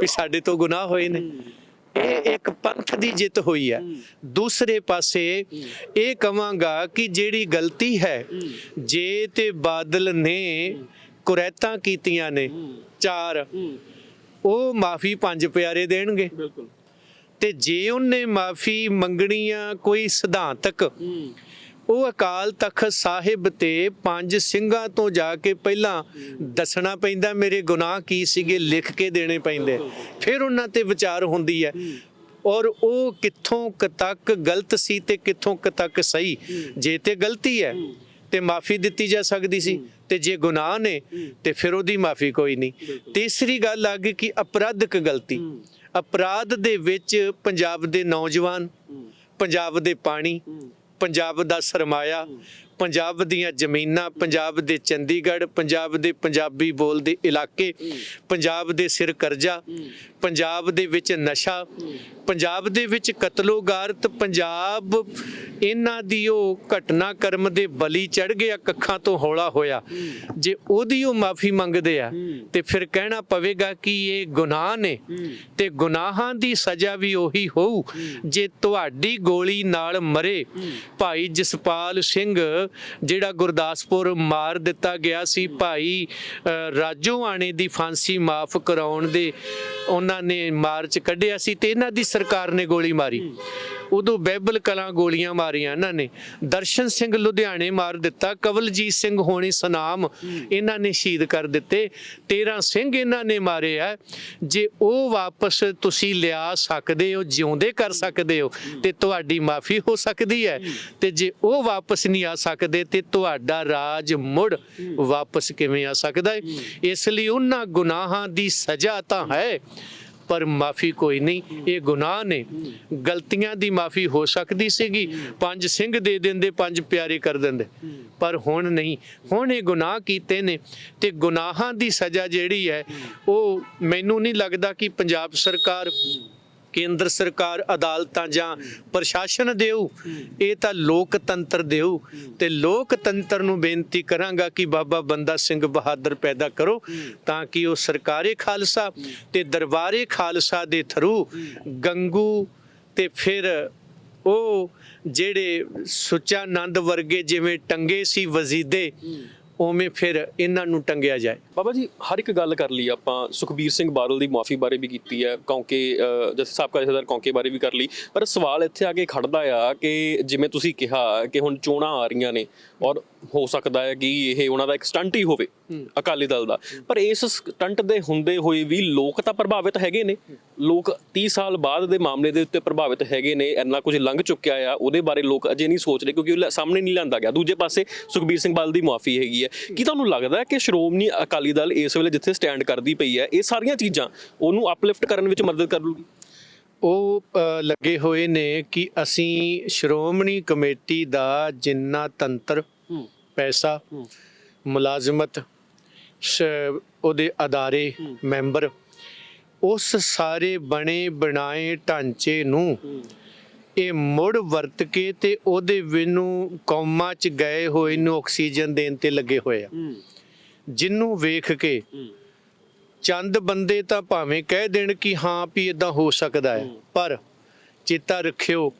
ਵੀ ਸਾਡੇ ਤੋਂ ਗੁਨਾਹ ਹੋਏ ਨੇ। ਇਹ ਇੱਕ ਪੰਥ ਦੀ ਜਿੱਤ ਹੋਈ ਹੈ। ਦੂਸਰੇ ਪਾਸੇ ਇਹ ਕਵਾਂਗਾ ਕਿ ਜਿਹੜੀ ਗਲਤੀ ਹੈ, ਜੇ ਤੇ ਬਾਦਲ ਨੇ ਕੁਰੈਤਾਂ ਕੀਤੀਆਂ ਨੇ, ਚਾਰ, ਉਹ ਮਾਫੀ ਪੰਜ ਪਿਆਰੇ ਦੇਣਗੇ। ਬਿਲਕੁਲ। ਤੇ ਜੇ ਉਹਨੇ ਮਾਫੀ ਮੰਗਣੀ ਆ ਕੋਈ ਸਿਧਾਂਤਕ, ਉਹ ਅਕਾਲ ਤਖਤ ਸਾਹਿਬ ਤੇ ਪੰਜ ਸਿੰਘਾਂ ਤੋਂ ਜਾ ਕੇ ਪਹਿਲਾਂ ਦੱਸਣਾ ਪੈਂਦਾ, ਮੇਰੇ ਗੁਨਾਹ ਕੀ ਸੀਗੇ, ਲਿਖ ਕੇ ਦੇਣੇ ਪੈਂਦੇ। ਫਿਰ ਉਹਨਾਂ ਤੇ ਵਿਚਾਰ ਹੁੰਦੀ ਹੈ। ਔਰ ਉਹ ਕਿੱਥੋਂ ਕ ਤੱਕ ਗਲਤ ਸੀ ਤੇ ਕਿੱਥੋਂ ਕ ਤੱਕ ਸਹੀ, ਜੇ ਤੇ ਗਲਤੀ ਹੈ, ਤੇ ਮਾਫੀ ਦਿੱਤੀ ਜਾ ਸਕਦੀ ਸੀ, ਤੇ ਜੇ ਗੁਨਾਹ ਨੇ, ਤੇ ਫਿਰ ਉਹਦੀ ਮਾਫੀ ਕੋਈ ਨਹੀਂ। ਤੀਸਰੀ ਗੱਲ ਆ ਗਈ ਕਿ ਅਪਰਾਧਿਕ ਗਲਤੀ। ਅਪਰਾਧ ਦੇ ਵਿੱਚ ਪੰਜਾਬ ਦੇ ਨੌਜਵਾਨ ਪੰਜਾਬ ਦੇ ਪਾਣੀ ਪੰਜਾਬ ਦਾ ਸਰਮਾਇਆ ਪੰਜਾਬ ਦੀਆਂ ਜ਼ਮੀਨਾਂ, ਪੰਜਾਬ ਦੇ ਚੰਡੀਗੜ੍ਹ, ਪੰਜਾਬ ਦੇ ਪੰਜਾਬੀ ਬੋਲਦੇ ਇਲਾਕੇ, ਪੰਜਾਬ ਦੇ ਸਿਰ ਕਰਜ਼ਾ, ਪੰਜਾਬ ਦੇ ਵਿੱਚ ਨਸ਼ਾ, ਪੰਜਾਬ ਦੇ ਵਿੱਚ ਕਤਲੋਗਾਰਤ, ਪੰਜਾਬ ਇਹਨਾਂ ਦੀ ਉਹ ਘਟਨਾ ਕਰਮ ਦੇ ਬਲੀ ਚੜ ਗਿਆ, ਕੱਖਾਂ ਤੋਂ ਹੌਲਾ ਹੋਇਆ। ਜੇ ਉਹਦੀ ਉਹ ਮਾਫੀ ਮੰਗਦੇ ਆ, ਤੇ ਫਿਰ ਕਹਿਣਾ ਪਵੇਗਾ ਕਿ ਇਹ ਗੁਨਾਹ ਨੇ ਤੇ ਗੁਨਾਹਾਂ ਦੀ ਸਜ਼ਾ ਵੀ ਉਹੀ ਹੋਊ। ਜੇ ਤੁਹਾਡੀ ਗੋਲੀ ਨਾਲ ਮਰੇ, ਭਾਈ ਜਸਪਾਲ ਸਿੰਘ ਜਿਹੜਾ ਗੁਰਦਾਸਪੁਰ ਮਾਰ ਦਿੱਤਾ ਗਿਆ ਸੀ ਭਾਈ ਅ, ਰਾਜੋ ਆਣੇ ਦੀ ਫਾਂਸੀ ਮਾਫ ਕਰਾਉਣ ਦੇ ਉਹਨਾਂ ਨੇ ਮਾਰਚ ਕੱਢਿਆ ਸੀ ਤੇ ਇਹਨਾਂ ਦੀ ਸਰਕਾਰ ਨੇ ਗੋਲੀ ਮਾਰੀ। ਉਦੋਂ ਬਹਿਬਲ ਕਲਾਂ ਗੋਲੀਆਂ ਮਾਰੀਆਂ ਇਹਨਾਂ ਨੇ। ਦਰਸ਼ਨ ਸਿੰਘ ਲੁਧਿਆਣੇ ਮਾਰ ਦਿੱਤਾ। ਕਵਲਜੀਤ ਸਿੰਘ ਹੋਣੀ ਸਨਾਮ ਇਹਨਾਂ ਨੇ ਸ਼ਹੀਦ ਕਰ ਦਿੱਤੇ। 13 ਸਿੰਘ ਇਹਨਾਂ ਨੇ ਮਾਰੇ ਆ। ਜੇ ਉਹ ਵਾਪਸ ਤੁਸੀਂ ਲਿਆ ਸਕਦੇ ਹੋ, ਜਿਉਂਦੇ ਕਰ ਸਕਦੇ ਹੋ, ਤੇ ਤੁਹਾਡੀ ਮਾਫੀ ਹੋ ਸਕਦੀ ਹੈ। ਤੇ ਜੇ ਉਹ ਵਾਪਸ ਨਹੀਂ ਆ ਸਕਦੇ, ਤੇ ਤੁਹਾਡਾ ਰਾਜ ਮੁੜ ਵਾਪਸ ਕਿਵੇਂ ਆ ਸਕਦਾ ਹੈ? ਇਸ ਲਈ ਉਹਨਾਂ ਗੁਨਾਹਾਂ ਦੀ ਸਜ਼ਾ ਤਾਂ ਹੈ। ਪਰ ਮਾਫੀ ਕੋਈ ਨਹੀਂ, ਇਹ ਗੁਨਾਹ ਨੇ। ਗਲਤੀਆਂ ਦੀ ਮਾਫੀ ਹੋ ਸਕਦੀ ਸੀਗੀ, ਪੰਜ ਸਿੰਘ ਦੇ ਦਿੰਦੇ, ਪੰਜ ਪਿਆਰੇ ਕਰ ਦਿੰਦੇ। ਪਰ ਹੁਣ ਨਹੀਂ, ਹੁਣ ਇਹ ਗੁਨਾਹ ਕੀਤੇ ਨੇ ਤੇ ਗੁਨਾਹਾਂ ਦੀ ਸਜ਼ਾ ਜਿਹੜੀ ਹੈ, ਉਹ ਮੈਨੂੰ ਨਹੀਂ ਲੱਗਦਾ ਕਿ ਪੰਜਾਬ ਸਰਕਾਰ ਕੇਂਦਰ ਸਰਕਾਰ ਅਦਾਲਤਾਂ ਜਾਂ ਪ੍ਰਸ਼ਾਸਨ ਦੇਊ, ਇਹ ਤਾਂ ਲੋਕਤੰਤਰ ਦੇਊ। ਤੇ ਲੋਕਤੰਤਰ ਨੂੰ ਬੇਨਤੀ ਕਰਾਂਗਾ ਕਿ ਬਾਬਾ ਬੰਦਾ ਸਿੰਘ ਬਹਾਦਰ ਪੈਦਾ ਕਰੋ ਤਾਂ ਕਿ ਉਹ ਸਰਕਾਰੇ ਖਾਲਸਾ ਤੇ ਦਰਬਾਰੇ ਖਾਲਸਾ ਦੇ ਥਰੂ ਗੰਗੂ ਤੇ ਫਿਰ ਉਹ ਜਿਹੜੇ ਸੁੱਚਾ ਨੰਦ ਵਰਗੇ ਜਿਵੇਂ ਟੰਗੇ ਸੀ ਵਜ਼ੀਦੇ ਉਵੇਂ ਫਿਰ ਇਹਨਾਂ ਨੂੰ ਟੰਗਿਆ ਜਾਏ। ਬਾਬਾ ਜੀ ਹਰ ਇੱਕ ਗੱਲ ਕਰ ਲਈ ਆਪਾਂ ਸੁਖਬੀਰ ਸਿੰਘ ਬਾਦਲ ਦੀ ਮਾਫੀ ਬਾਰੇ ਵੀ ਕੀਤੀ ਹੈ ਕਿਉਂਕਿ ਜਸ ਸਾਬਕਾ ਜਥੇਦਾਰ ਕੌਂਕੇ ਬਾਰੇ ਵੀ ਕਰ ਲਈ। ਪਰ ਸਵਾਲ ਇੱਥੇ ਆ ਕੇ ਖੜਦਾ ਆ ਕਿ ਜਿਵੇਂ ਤੁਸੀਂ ਕਿਹਾ ਕਿ ਹੁਣ ਚੋਣਾਂ ਆ ਰਹੀਆਂ ਨੇ ਔਰ ਹੋ ਸਕਦਾ ਹੈ ਕਿ ਇਹ ਉਹਨਾਂ ਦਾ ਇੱਕ ਸਟੰਟ ਹੀ ਹੋਵੇ ਅਕਾਲੀ ਦਲ ਦਾ। ਪਰ ਇਸ ਸਟੰਟ ਦੇ ਹੁੰਦੇ ਹੋਏ ਵੀ ਲੋਕ ਤਾਂ ਪ੍ਰਭਾਵਿਤ ਹੈਗੇ ਨੇ। ਲੋਕ 30 ਸਾਲ ਬਾਅਦ ਦੇ ਮਾਮਲੇ ਦੇ ਉੱਤੇ ਪ੍ਰਭਾਵਿਤ ਹੈਗੇ ਨੇ ਇੰਨਾ ਕੁਝ ਲੰਘ ਚੁੱਕਿਆ ਆ ਉਹਦੇ ਬਾਰੇ ਲੋਕ ਅਜੇ ਨਹੀਂ ਸੋਚ ਰਹੇ ਕਿਉਂਕਿ ਉਹ ਸਾਹਮਣੇ ਨਹੀਂ ਲਿਆਂਦਾ ਗਿਆ। ਦੂਜੇ ਪਾਸੇ ਸੁਖਬੀਰ ਸਿੰਘ ਬਾਦਲ ਦੀ ਮਾਫੀ ਹੈਗੀ ਹੈ। ਕੀ ਤੁਹਾਨੂੰ ਲੱਗਦਾ ਹੈ ਕਿ ਸ਼੍ਰੋਮਣੀ ਅਕਾਲੀ ਦਲ ਇਸ ਵੇਲੇ ਜਿੱਥੇ ਸਟੈਂਡ ਕਰਦੀ ਪਈ ਹੈ ਇਹ ਸਾਰੀਆਂ ਚੀਜ਼ਾਂ ਉਹਨੂੰ ਅਪਲਿਫਟ ਕਰਨ ਵਿੱਚ ਮਦਦ ਕਰ ਲੂਗੀ ਉਹ ਲੱਗੇ ਹੋਏ ਨੇ ਕਿ ਅਸੀਂ ਸ਼੍ਰੋਮਣੀ ਕਮੇਟੀ ਦਾ ਜਿੰਨਾ ਤੰਤਰ ਪੈਸਾ ਮੁਲਾਜ਼ਮਤ ਉਹਦੇ ਅਦਾਰੇ ਮੈਂਬਰ ਉਸ ਸਾਰੇ ਬਣੇ ਬਣਾਏ ਢਾਂਚੇ ਨੂੰ ਇਹ ਮੁੜ ਵਰਤ ਕੇ ਤੇ ਉਹਦੇ ਵਿਨੂੰ ਕੌਮਾਂ ਚ ਗਏ ਹੋਏ ਨੂੰ ਆਕਸੀਜਨ ਦੇਣ ਤੇ ਲੱਗੇ ਹੋਏ ਆ। ਹੂੰ। ਜਿਹਨੂੰ ਵੇਖ ਕੇ ਚੰਦ ਬੰਦੇ ਤਾਂ ਭਾਵੇਂ ਕਹਿ ਦੇਣ ਕਿ ਹਾਂ ਵੀ ਇਦਾਂ ਹੋ ਸਕਦਾ ਹੈ ਪਰ ਚੇਤਾ ਰੱਖਿਓ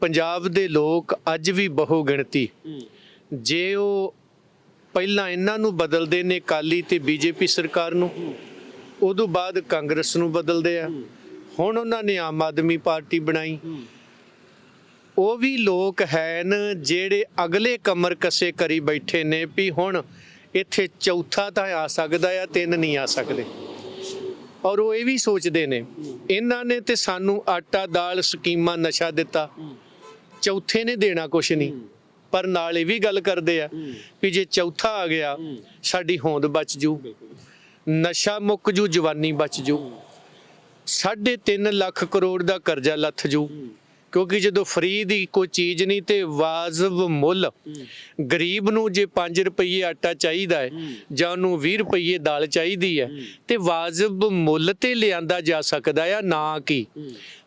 ਪੰਜਾਬ ਦੇ ਲੋਕ ਅੱਜ ਵੀ ਬਹੁ ਗਿਣਤੀ ਜੇ ਉਹ ਪਹਿਲਾਂ ਇਹਨਾਂ ਨੂੰ ਬਦਲਦੇ ਨੇ ਕਾਲੀ ਤੇ ਬੀਜੇਪੀ ਸਰਕਾਰ ਨੂੰ ਉਦੋਂ ਬਾਅਦ ਕਾਂਗਰਸ ਨੂੰ ਬਦਲਦੇ ਆ। ਹੁਣ ਉਹਨਾਂ ਨੇ ਆਮ ਆਦਮੀ ਪਾਰਟੀ ਬਣਾਈ। ਉਹ ਵੀ ਲੋਕ ਹਨ ਜਿਹੜੇ ਅਗਲੇ ਕਮਰ ਕਸੇ ਕਰੀ ਬੈਠੇ ਨੇ ਵੀ ਹੁਣ ਇੱਥੇ ਚੌਥਾ ਤਾਂ ਆ ਸਕਦਾ ਆ ਤਿੰਨ ਨਹੀਂ ਆ ਸਕਦੇ। ਔਰ ਉਹ ਇਹ ਵੀ ਸੋਚਦੇ ਨੇ, ਇਹਨਾਂ ਨੇ ਤੇ ਸਾਨੂੰ ਆਟਾ ਦਾਲ ਸਕੀਮਾਂ ਨਸ਼ਾ ਦਿੱਤਾ। ਚੌਥੇ ਨੇ ਦੇਣਾ ਕੁਛ ਨਹੀਂ, ਪਰ ਨਾਲ ਇਹ ਵੀ ਗੱਲ ਕਰਦੇ ਆ ਵੀ ਜੇ ਚੌਥਾ ਆ ਗਿਆ, ਸਾਡੀ ਹੋਂਦ ਬਚ ਜੂ। ਨਸ਼ਾ ਮੁੱਕ ਜੂ, ਜਵਾਨੀ ਬਚ ਜੂ। ਸਾਢੇ 3 ਲੱਖ ਕਰੋੜ ਦਾ ਕਰਜ਼ਾ ਲੱਥ ਜੂ। ਕਿਉਂਕਿ ਜਦੋਂ ਫਰੀ ਦੀ ਕੋਈ ਚੀਜ਼ ਨਹੀਂ ਤੇ ਵਾਜਬ ਮੁੱਲ। ਗਰੀਬ ਨੂੰ ਜੇ 5 ਰੁਪਏ ਆਟਾ ਚਾਹੀਦਾ ਹੈ ਜਾਂ ਉਹਨੂੰ 20 ਰੁਪਏ ਦਾਲ ਚਾਹੀਦੀ ਹੈ, ਤੇ ਵਾਜਬ ਮੁੱਲ ਤੇ ਲਿਆਂਦਾ ਜਾ ਸਕਦਾ ਆ ਨਾ ਕਿ।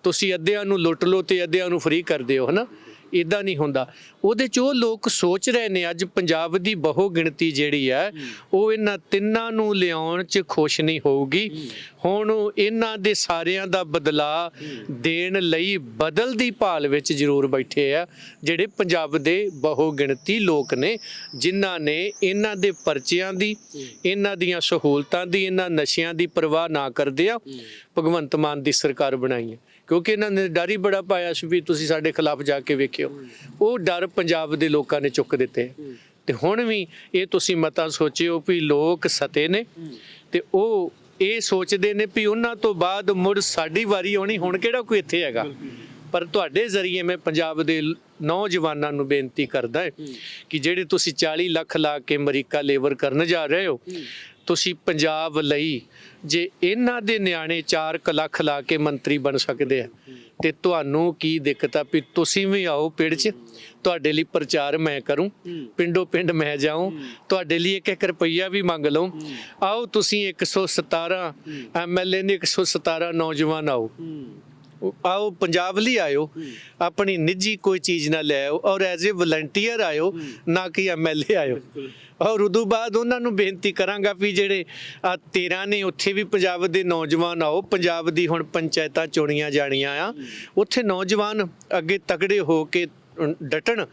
ਤੁਸੀਂ ਅੱਧਿਆਂ ਨੂੰ ਲੁੱਟ ਲਓ ਤੇ ਅੱਧਿਆਂ ਨੂੰ ਫ੍ਰੀ ਕਰ ਦਿਓ, ਹਨਾ? ਇਦਾਂ ਨਹੀਂ ਹੁੰਦਾ। ਉਹਦੇ ਚ ਉਹ ਲੋਕ ਸੋਚ ਰਹੇ ਨੇ ਅੱਜ ਪੰਜਾਬ ਦੀ ਬਹੁ ਗਿਣਤੀ ਜਿਹੜੀ ਹੈ ਉਹ ਇਹਨਾਂ ਤਿੰਨਾਂ ਨੂੰ ਲਿਆਉਣ ਚ ਖੁਸ਼ ਨਹੀਂ ਹੋਊਗੀ। ਹੁਣ ਇਹਨਾਂ ਦੇ ਸਾਰਿਆਂ ਦਾ ਬਦਲਾ ਦੇਣ ਲਈ ਬਦਲ ਦੀ ਭਾਲ ਵਿੱਚ ਜ਼ਰੂਰ ਬੈਠੇ ਆ ਜਿਹੜੇ ਪੰਜਾਬ ਦੇ ਬਹੁ ਗਿਣਤੀ ਲੋਕ ਨੇ ਜਿਨ੍ਹਾਂ ਨੇ ਇਹਨਾਂ ਦੇ ਪਰਚਿਆਂ ਦੀ ਇਹਨਾਂ ਦੀਆਂ ਸਹੂਲਤਾਂ ਦੀ ਇਹਨਾਂ ਨਸ਼ਿਆਂ ਦੀ ਪਰਵਾਹ ਨਾ ਕਰਦੇ ਆ। ਭਗਵੰਤ ਮਾਨ ਦੀ ਸਰਕਾਰ ਬਣਾਈ ਹੈ। ਕਿਉਂਕਿ ਇਹਨਾਂ ਨੇ ਡਰ ਹੀ ਬੜਾ ਪਾਇਆ ਸੀ ਵੀ ਤੁਸੀਂ ਸਾਡੇ ਖਿਲਾਫ ਜਾ ਕੇ ਵੇਖਿਓ। ਉਹ ਡਰ ਪੰਜਾਬ ਦੇ ਲੋਕਾਂ ਨੇ ਚੁੱਕ ਦਿੱਤੇ। ਤੇ ਹੁਣ ਵੀ ਇਹ ਤੁਸੀਂ ਮਤਾ ਸੋਚਿਓ ਵੀ ਲੋਕ ਸਤੇ ਨੇ ਤੇ ਉਹ ਇਹ ਸੋਚਦੇ ਨੇ ਵੀ ਉਹਨਾਂ ਤੋਂ ਬਾਅਦ ਮੁੜ ਸਾਡੀ ਵਾਰੀ ਆਉਣੀ। ਹੁਣ ਕਿਹੜਾ ਕੋਈ ਇੱਥੇ ਹੈਗਾ? ਪਰ ਤੁਹਾਡੇ ਜ਼ਰੀਏ ਮੈਂ ਪੰਜਾਬ ਦੇ ਨੌਜਵਾਨਾਂ ਨੂੰ ਬੇਨਤੀ ਕਰਦਾ ਹੈ ਕਿ ਜਿਹੜੇ ਤੁਸੀਂ 40 ਲੱਖ ਲਾ ਕੇ ਅਮਰੀਕਾ ਲੇਬਰ ਕਰਨ ਜਾ ਰਹੇ ਹੋ ਤੁਸੀਂ ਪੰਜਾਬ ਲਈ ਜੇ ਇਹਨਾਂ ਦੇ ਨਿਆਣੇ 4 ਲੱਖ ਲਾ ਕੇ ਮੰਤਰੀ ਬਣ ਸਕਦੇ ਆ, ਤੇ ਤੁਹਾਨੂੰ ਕੀ ਦਿੱਕਤ ਆ ਵੀ ਤੁਸੀਂ ਵੀ ਆਓ ਪਿੰਡ 'ਚ? ਤੁਹਾਡੇ ਲਈ ਪ੍ਰਚਾਰ ਮੈਂ ਕਰੂੰ, ਪਿੰਡੋਂ ਪਿੰਡ ਮੈਂ ਜਾਉਂ ਤੁਹਾਡੇ ਲਈ ਇੱਕ ਇੱਕ ਰੁਪਈਆ ਵੀ ਮੰਗ ਲਵਾਂ ਆਓ ਤੁਸੀਂ 117 ਐਮਐਲਏ ਨੇ 117 ਨੌਜਵਾਨ ਆਓ। ਆਓ ਪੰਜਾਬ ਲਈ ਆਇਓ, ਆਪਣੀ ਨਿੱਜੀ ਕੋਈ ਚੀਜ਼ ਨਾ ਲੈ ਆਓ ਔਰ ਐਜ਼ ਅ ਵਲੰਟੀਅਰ ਆਇਓ, ਨਾ ਕਿ ਐਮਐਲਏ ਆਇਓ। ਔਰ ਉਦੋਂ ਬਾਅਦ ਉਹਨਾਂ ਨੂੰ ਬੇਨਤੀ ਕਰਾਂਗਾ ਵੀ ਜਿਹੜੇ ਆ 13 ਨੇ ਉੱਥੇ ਵੀ ਪੰਜਾਬ ਦੇ ਨੌਜਵਾਨ ਆਓ ਪੰਜਾਬ ਦੀ ਹੁਣ ਪੰਚਾਇਤਾਂ ਚੁਣੀਆਂ ਜਾਣੀਆਂ ਆ, ਉੱਥੇ ਨੌਜਵਾਨ ਅੱਗੇ ਤਗੜੇ ਹੋ ਕੇ ਡਟਣ,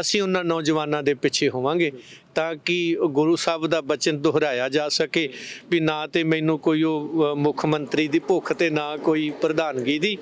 ਅਸੀਂ ਉਹਨਾਂ ਨੌਜਵਾਨਾਂ ਦੇ ਪਿੱਛੇ ਹੋਵਾਂਗੇ ਤਾਂ ਕਿ ਗੁਰੂ ਸਾਹਿਬ ਦਾ ਬਚਨ ਦੁਹਰਾਇਆ ਜਾ ਸਕੇ ਵੀ ਨਾ ਤੇ ਮੈਨੂੰ ਕੋਈ ਉਹ ਮੁੱਖ ਮੰਤਰੀ ਦੀ ਭੁੱਖ ਤੇ ਨਾ ਕੋਈ ਪ੍ਰਧਾਨਗੀ ਦੀ।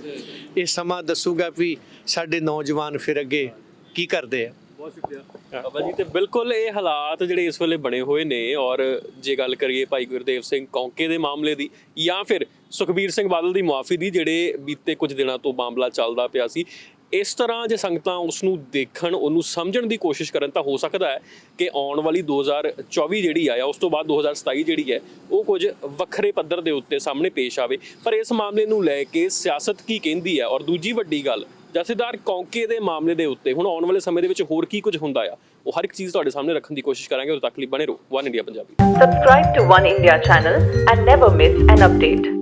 ਇਹ ਸਮਾਂ ਦੱਸੂਗਾ ਵੀ ਸਾਡੇ ਨੌਜਵਾਨ ਫਿਰ ਅੱਗੇ ਕੀ ਕਰਦੇ ਆ। ਬਹੁਤ ਸ਼ੁਕਰੀਆ। ਬਾਬਾ ਜੀ ਤੇ ਬਿਲਕੁਲ ਇਹ ਹਾਲਾਤ ਜਿਹੜੇ ਇਸ ਵੇਲੇ ਬਣੇ ਹੋਏ ਨੇ ਔਰ ਜੇ ਗੱਲ ਕਰੀਏ ਭਾਈ ਗੁਰਦੇਵ ਸਿੰਘ ਕੌਂਕੇ ਦੇ ਮਾਮਲੇ ਦੀ ਜਾਂ ਫਿਰ ਸੁਖਬੀਰ ਸਿੰਘ ਬਾਦਲ ਦੀ ਮੁਆਫੀ ਦੀ ਜਿਹੜੇ ਬੀਤੇ ਕੁਝ ਦਿਨਾਂ ਤੋਂ ਮਾਮਲਾ ਚੱਲਦਾ ਪਿਆ ਸੀ ਇਸ ਤਰ੍ਹਾਂ ਜੇ ਸੰਗਤਾਂ ਉਸ ਨੂੰ ਦੇਖਣ ਉਹਨੂੰ ਸਮਝਣ ਦੀ ਕੋਸ਼ਿਸ਼ ਕਰਨ ਤਾਂ ਹੋ ਸਕਦਾ ਹੈ ਕਿ ਆਉਣ ਵਾਲੀ 2024 ਜਿਹੜੀ ਆ ਉਸ ਤੋਂ ਬਾਅਦ 2027 ਜਿਹੜੀ ਹੈ ਉਹ ਕੁਝ ਵੱਖਰੇ ਪੱਧਰ ਦੇ ਉੱਤੇ ਸਾਹਮਣੇ ਪੇਸ਼ ਆਵੇ। ਪਰ ਇਸ ਮਾਮਲੇ ਨੂੰ ਲੈ ਕੇ ਸਿਆਸਤ ਕੀ ਕਹਿੰਦੀ ਹੈ? ਔਰ ਦੂਜੀ ਵੱਡੀ ਗੱਲ ਜਥੇਦਾਰ ਕੌਂਕੇ ਦੇ ਮਾਮਲੇ ਦੇ ਉੱਤੇ ਹੁਣ ਆਉਣ ਵਾਲੇ ਸਮੇਂ ਦੇ ਵਿੱਚ ਹੋਰ ਕੀ ਕੁਝ ਹੁੰਦਾ ਆ? ਉਹ ਹਰ ਇੱਕ ਚੀਜ਼ ਤੁਹਾਡੇ ਸਾਹਮਣੇ ਰੱਖਣ ਦੀ ਕੋਸ਼ਿਸ਼ ਕਰਾਂਗੇ, ਉਦੋਂ ਤੱਕ ਲਈ ਬਣੇ ਰਹੋ। One India Punjabi Subscribe to One India channel and never miss an update.